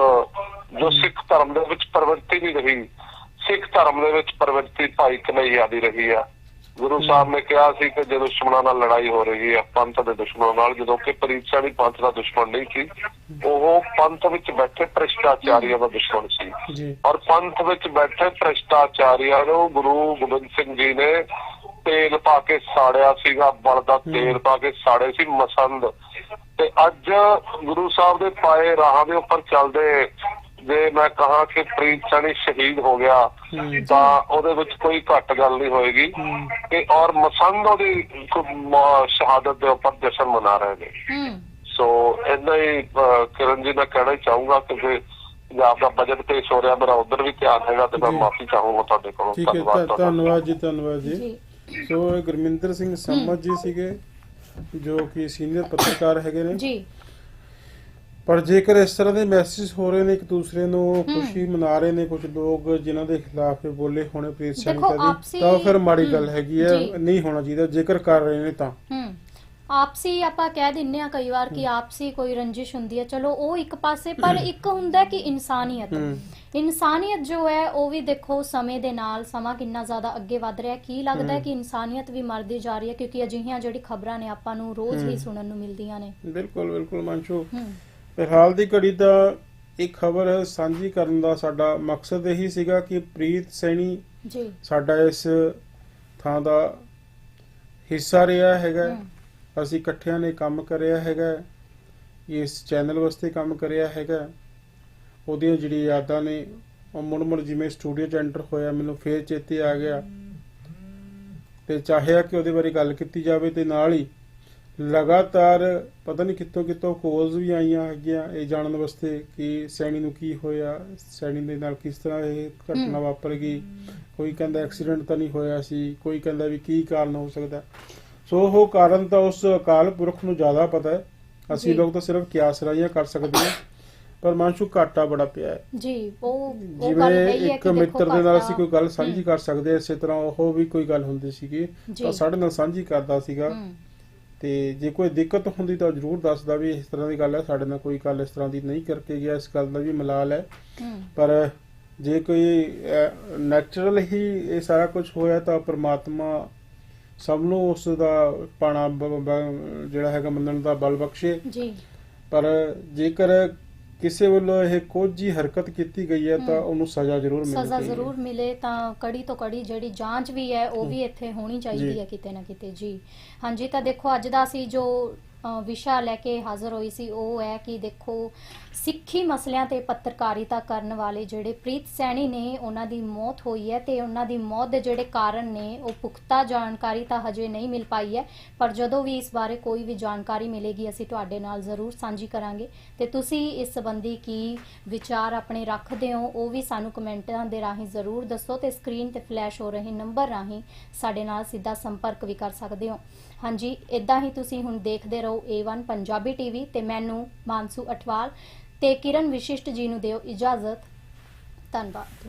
ਜੋ ਸਿੱਖ ਧਰਮ ਦੇ ਵਿੱਚ ਪ੍ਰਵਿਰਤੀ ਨਹੀਂ ਰਹੀ ਸਿੱਖ ਧਰਮ ਦੇ ਵਿੱਚ ਪ੍ਰਵਿਰਤੀ ਭਾਈ ਕਨਈਆ ਦੀ ਰਹੀ ਆ। ਗੁਰੂ ਸਾਹਿਬ ਨੇ ਕਿਹਾ ਸੀ ਕਿ ਜੇ ਦੁਸ਼ਮਣਾਂ ਨਾਲ ਲੜਾਈ ਹੋ ਰਹੀ ਹੈ ਪੰਥ ਦੇ ਦੁਸ਼ਮਣਾਂ ਨਾਲ ਜਦੋਂ ਕਿ ਪ੍ਰੀਤ ਸੈਣੀ ਪੰਥ ਦਾ ਦੁਸ਼ਮਣ ਨਹੀਂ ਸੀ ਉਹ ਪੰਥ ਵਿੱਚ ਬੈਠੇ ਭ੍ਰਿਸ਼ਟਾਚਾਰੀਆਂ ਦਾ ਦੁਸ਼ਮਣ ਸੀ। ਜੀ। ਔਰ ਪੰਥ ਵਿੱਚ ਬੈਠੇ ਭ੍ਰਿਸ਼ਟਾਚਾਰੀਆਂ ਨੂੰ ਗੁਰੂ ਗੋਬਿੰਦ ਸਿੰਘ ਜੀ ਨੇ ਤੇਲ ਪਾ ਕੇ ਸਾੜਿਆ ਸੀਗਾ ਬਲਦਾ ਤੇਲ ਪਾ ਕੇ ਸਾੜੇ ਸੀ ਮਸੰਦ। ਤੇ ਅੱਜ ਗੁਰੂ ਸਾਹਿਬ ਦੇ ਪਾਏ ਰਾਹਾਂ ਦੇ ਉੱਪਰ ਚੱਲਦੇ ਜੇ ਮੈਂ ਕਹਾ ਕਿ ਪ੍ਰੀਤ ਸੈਣੀ ਸ਼ਹੀਦ ਹੋ ਗਿਆ ਤਾਂ ਉਹਦੇ ਵਿੱਚ ਕੋਈ ਘੱਟ ਗੱਲ ਨਹੀਂ ਹੋਏਗੀ। ਤੇ ਔਰ ਮਸੰਦ ਉਹਦੀ ਕ- ਮ- ਸ਼ਹਾਦਤ ਦੇ ਉੱਪਰ ਜਸ਼ਨ ਮਨਾ ਰਹੇ ਨੇ। ਹੂੰ। ਸੋ ਇੰਨਾ ਹੀ ਕਿਰਨ ਜੀ ਮੈਂ ਕਹਿਣਾ ਚਾਹੂੰਗਾ ਕਿ ਜੇ ਪੰਜਾਬ ਦਾ ਬਜਟ ਪੇਸ਼ ਹੋ ਰਿਹਾ ਮੇਰਾ ਉਧਰ ਵੀ ਧਿਆਨ ਹੈਗਾ ਤੇ ਮੈਂ। ਮਾਫੀ ਚਾਹੂੰਗਾ ਤੁਹਾਡੇ ਕੋਲੋਂ। ਧੰਨਵਾਦ ਧੰਨਵਾਦ ਜੀ ਧੰਨਵਾਦ ਜੀ। ਸੋ ਗੁਰਮਿੰਦਰ ਸਿੰਘ ਸੰਮਤ ਜੀ ਸੀਗੇ ਜੋ ਕਿ ਸੀਨੀਅਰ ਪੱਤਰਕਾਰ ਹੈਗੇ ਨੇ। ਜੀ। ਪਰ ਜੇਕਰ ਇਸ ਤਰ੍ਹਾਂ ਦੇ ਮੈਸੇਜ ਹੋ ਰਹੇ ਨੇ ਇੱਕ ਦੂਸਰੇ ਨੂੰ ਖੁਸ਼ੀ ਮਨਾ ਰਹੇ ਨੇ ਕੁਝ ਲੋਕ ਜਿਨ੍ਹਾਂ ਦੇ ਖਿਲਾਫ ਇਹ ਬੋਲੇ ਹੋਣੇ ਪ੍ਰੀਤ ਦੇਖੋ, ਸੈਨਿਕਾ ਦੀ ਆਪਸੀ- ਤਾਂ ਫਿਰ ਮਾੜੀ ਗੱਲ ਹੈਗੀ ਹੈ ਜੀ। ਨਹੀਂ ਹੋਣਾ ਚਾਹੀਦਾ ਜੇਕਰ ਕਰ ਰਹੇ ਨੇ ਤਾਂ। ਹੂੰ। ਆਪਸੀ ਆਪਾਂ ਕਹਿ ਦਿੰਨੇ ਆ ਕਈ ਵਾਰ ਕਿ ਆਪਸੀ ਕੋਈ ਰੰਜਿਸ਼ ਹੁੰਦੀ ਹੈ ਚਲੋ ਉਹ ਇੱਕ ਪਾਸੇ ਪਰ ਇੱਕ ਹੁੰਦਾ ਕਿ ਇਨਸਾਨੀਅਤ। ਹੂੰ। ਇਨਸਾਨੀਅਤ ਜੋ ਹੈ ਉਹ ਵੀ ਦੇਖੋ ਸਮੇਂ ਦੇ ਨਾਲ ਸਮਾਂ ਕਿੰਨਾ ਜ਼ਿਆਦਾ ਅੱਗੇ ਵੱਧ ਰਿਹਾ ਹੈ। ਕੀ ਲੱਗਦਾ ਹੈ ਕਿ ਇਨਸਾਨੀਅਤ ਵੀ ਮਰਦੀ ਜਾ ਰਹੀ ਹੈ ਕਿਉਂਕਿ ਅਜਿਹੀਆਂ ਜਿਹੜੀ ਖਬਰਾਂ ਨੇ ਆਪਾਂ ਨੂੰ ਰੋਜ਼ ਹੀ। ਸੁਣਨ ਨੂੰ ਮਿਲਦੀਆਂ ਨੇ। ਬਿਲਕੁਲ ਬਿਲਕੁਲ ਮੰਸ਼ੂ। ਹੂੰ ਫਿਲਹਾਲ ਦੀ ਘੜੀ ਤਾਂ ਇੱਕ ਖਬਰ ਸਾਂਝੀ ਕਰਨ ਦਾ ਸਾਡਾ ਮਕਸਦ ਇਹੀ ਸੀਗਾ ਕਿ ਪ੍ਰੀਤ ਸੈਣੀ ਜੀ। ਸਾਡਾ ਇਸ ਥਾਂ ਦਾ ਹਿੱਸਾ ਰਿਹਾ ਹੈਗਾ। ਅਸੀਂ ਇਕੱਠਿਆਂ ਨੇ ਕੰਮ ਕਰਿਆ ਹੈਗਾ। ਇਸ ਚੈਨਲ ਵਾਸਤੇ ਕੰਮ ਕਰਿਆ ਹੈਗਾ। ਉਹਦੀਆਂ ਜਿਹੜੀ ਯਾਦਾਂ ਨੇ ਉਹ ਮੁੜ ਮੁੜ ਜਿਵੇਂ ਸਟੂਡੀਓ 'ਚ ਐਂਟਰ ਹੋਇਆ ਮੈਨੂੰ ਫੇਰ ਚੇਤੇ ਆ ਗਿਆ। ਤੇ ਚਾਹਿਆ ਕਿ ਉਹਦੇ ਬਾਰੇ ਗੱਲ ਕੀਤੀ ਜਾਵੇ ਤੇ ਨਾਲ ਹੀ ਲਗਾਤਾਰ ਪਤਾ ਨਹੀਂ ਕਿੱਥੋਂ ਕਿੱਥੋਂ ਕੋਲਸ ਵੀ ਆਈਆਂ ਹੈਗੀਆਂ ਇਹ ਜਾਣਨ ਵਾਸਤੇ ਕਿ ਸੈਣੀ ਨੂੰ ਕੀ ਹੋਇਆ ਸੈਣੀ ਦੇ ਨਾਲ ਕਿਸ ਤਰ੍ਹਾਂ ਇਹ ਘਟਨਾ। ਵਾਪਰ ਗਈ ਕੋਈ ਕਹਿੰਦਾ ਐਕਸੀਡੈਂਟ ਤਾਂ ਨਹੀਂ ਹੋਇਆ ਸੀ ਕੋਈ ਕਹਿੰਦਾ ਵੀ ਕੀ ਕਾਰਨ ਹੋ ਸਕਦਾ। ਸੋ ਉਹ ਕਾਰਨ ਤਾਂ ਉਸ ਅਕਾਲ ਪੁਰਖ ਨੂੰ ਜ਼ਿਆਦਾ ਪਤਾ ਹੈ। ਅਸੀਂ। ਲੋਕ ਤਾਂ ਸਿਰਫ ਕਿਆਸ ਰਾਈਆਂ ਕਰ ਸਕਦੇ ਹਾਂ ਪਰ ਮਾਨਸ਼ੂ ਘਾਟਾ ਬੜਾ ਪਿਆ ਹੈ। ਜੀ ਉਹ ਉਹ ਗੱਲ ਰਹੀ ਹੈ ਇੱਕ ਕਿ ਦੇਖੋ ਮਿੱਤਰ ਦੇ ਨਾਲ ਅਸੀਂ ਕੋਈ ਗੱਲ ਸਾਂਝੀ ਕਰ ਸਕਦੇ ਹਾਂ ਇਸੇ ਤਰ੍ਹਾਂ ਉਹ ਵੀ ਕੋਈ ਗੱਲ ਹੁੰਦੀ ਸੀਗੀ। ਤਾਂ ਸਾਡੇ ਨਾਲ ਸਾਂਝੀ ਕਰਦਾ ਸੀਗਾ। ਤੇ ਜੇ ਕੋਈ ਦਿੱਕਤ ਹੁੰਦੀ ਤਾਂ ਜ਼ਰੂਰ ਦੱਸਦਾ ਵੀ ਇਸ ਤਰ੍ਹਾਂ ਦੀ ਗੱਲ ਹੈ ਸਾਡੇ ਨਾਲ ਕੋਈ ਗੱਲ ਇਸ ਤਰ੍ਹਾਂ ਦੀ ਨਹੀਂ ਕਰਕੇ ਗਿਆ ਇਸ ਗੱਲ ਦਾ ਵੀ ਮਲਾਲ ਹੈ। ਪਰ ਜੇ ਕੋਈ ਨੈਚੁਰਲ ਹੀ ਇਹ ਸਾਰਾ ਕੁਝ ਹੋਇਆ ਤਾਂ ਪ੍ਰਮਾਤਮਾ ਸਭ ਨੂੰ ਉਸ ਦਾ ਪਾਣਾ ਜਿਹੜਾ ਹੈਗਾ ਮੰਨਣ ਦਾ ਬਲ ਬਖਸ਼ੇ। ਜੀ। ਪਰ ਜੇਕਰ ਕਿਸੇ ਵੱਲੋਂ ਇਹ ਕੋਝੀ ਹਰਕਤ ਕੀਤੀ ਗਈ ਹੈ ਤਾਂ। ਉਹਨੂੰ ਸਜ਼ਾ ਜ਼ਰੂਰ ਮਿਲਣੀ ਸਜ਼ਾ ਚਾਹੀਦੀ ਹੈ। ਜ਼ਰੂਰ ਮਿਲੇ ਤਾਂ ਕੜੀ ਤੋਂ ਕੜੀ ਜਿਹੜੀ ਜਾਂਚ ਵੀ ਹੈ ਉਹ ਵੀ ਇੱਥੇ ਹੋਣੀ ਚਾਹੀਦੀ ਜੀ। ਹੈ ਕਿਤੇ ਨਾ ਕਿਤੇ ਜੀ ਹਾਂਜੀ ਤਾਂ ਦੇਖੋ ਅੱਜ ਦਾ ਅਸੀਂ ਜੋ ਵਿਸ਼ਾ ਲੈ ਕੇ ਹਾਜ਼ਰ ਹੋਈ ਸੀ, ਉਹ ਹੈ ਕਿ ਦੇਖੋ, ਸਿੱਖੀ ਮਸਲਿਆਂ ਤੇ ਪੱਤਰਕਾਰਿਤਾ ਕਰਨ ਵਾਲੇ ਜਿਹੜੇ ਪ੍ਰੀਤ ਸੈਣੀ ਨੇ, ਉਹਨਾਂ ਦੀ ਮੌਤ ਹੋਈ ਹੈ ਤੇ ਉਹਨਾਂ ਦੀ ਮੌਤ ਦੇ ਜਿਹੜੇ ਕਾਰਨ ਨੇ, ਉਹ ਪੁਖਤਾ ਜਾਣਕਾਰੀ ਤਾਂ ਹਜੇ ਨਹੀਂ ਮਿਲ ਪਾਈ ਹੈ, ਪਰ ਜਦੋਂ ਵੀ ਇਸ ਬਾਰੇ ਕੋਈ ਵੀ ਜਾਣਕਾਰੀ ਮਿਲੇਗੀ, ਅਸੀਂ ਤੁਹਾਡੇ ਨਾਲ ਜ਼ਰੂਰ ਸਾਂਝੀ ਕਰਾਂਗੇ। ਤੇ ਤੁਸੀਂ ਇਸ ਸੰਬੰਧੀ ਕੀ ਵਿਚਾਰ ਆਪਣੇ ਰੱਖਦੇ ਹੋ, ਉਹ ਵੀ ਸਾਨੂੰ ਕਮੈਂਟਾਂ ਦੇ ਰਾਹੀਂ ਜ਼ਰੂਰ ਦੱਸੋ ਤੇ ਸਕਰੀਨ ਤੇ ਫਲੈਸ਼ ਹੋ ਰਹੇ ਨੰਬਰ ਰਾਹੀਂ ਸਾਡੇ ਨਾਲ ਸਿੱਧਾ ਸੰਪਰਕ ਵੀ ਕਰ ਸਕਦੇ ਹੋ। ਹਾਂਜੀ ਇਦਾਂ ਹੀ ਤੁਸੀਂ ਹੁਣ ਦੇਖਦੇ ਰਹੋ A1 ਪੰਜਾਬੀ ਟੀਵੀ ਤੇ ਮੈਨੂੰ ਮਾਨਸੂ ਅਠਵਾਲ ਤੇ ਕਿਰਨ ਵਿਸ਼ਿਸ਼ਟ ਜੀ ਨੂੰ ਦਿਓ ਇਜਾਜ਼ਤ। ਧੰਨਵਾਦ।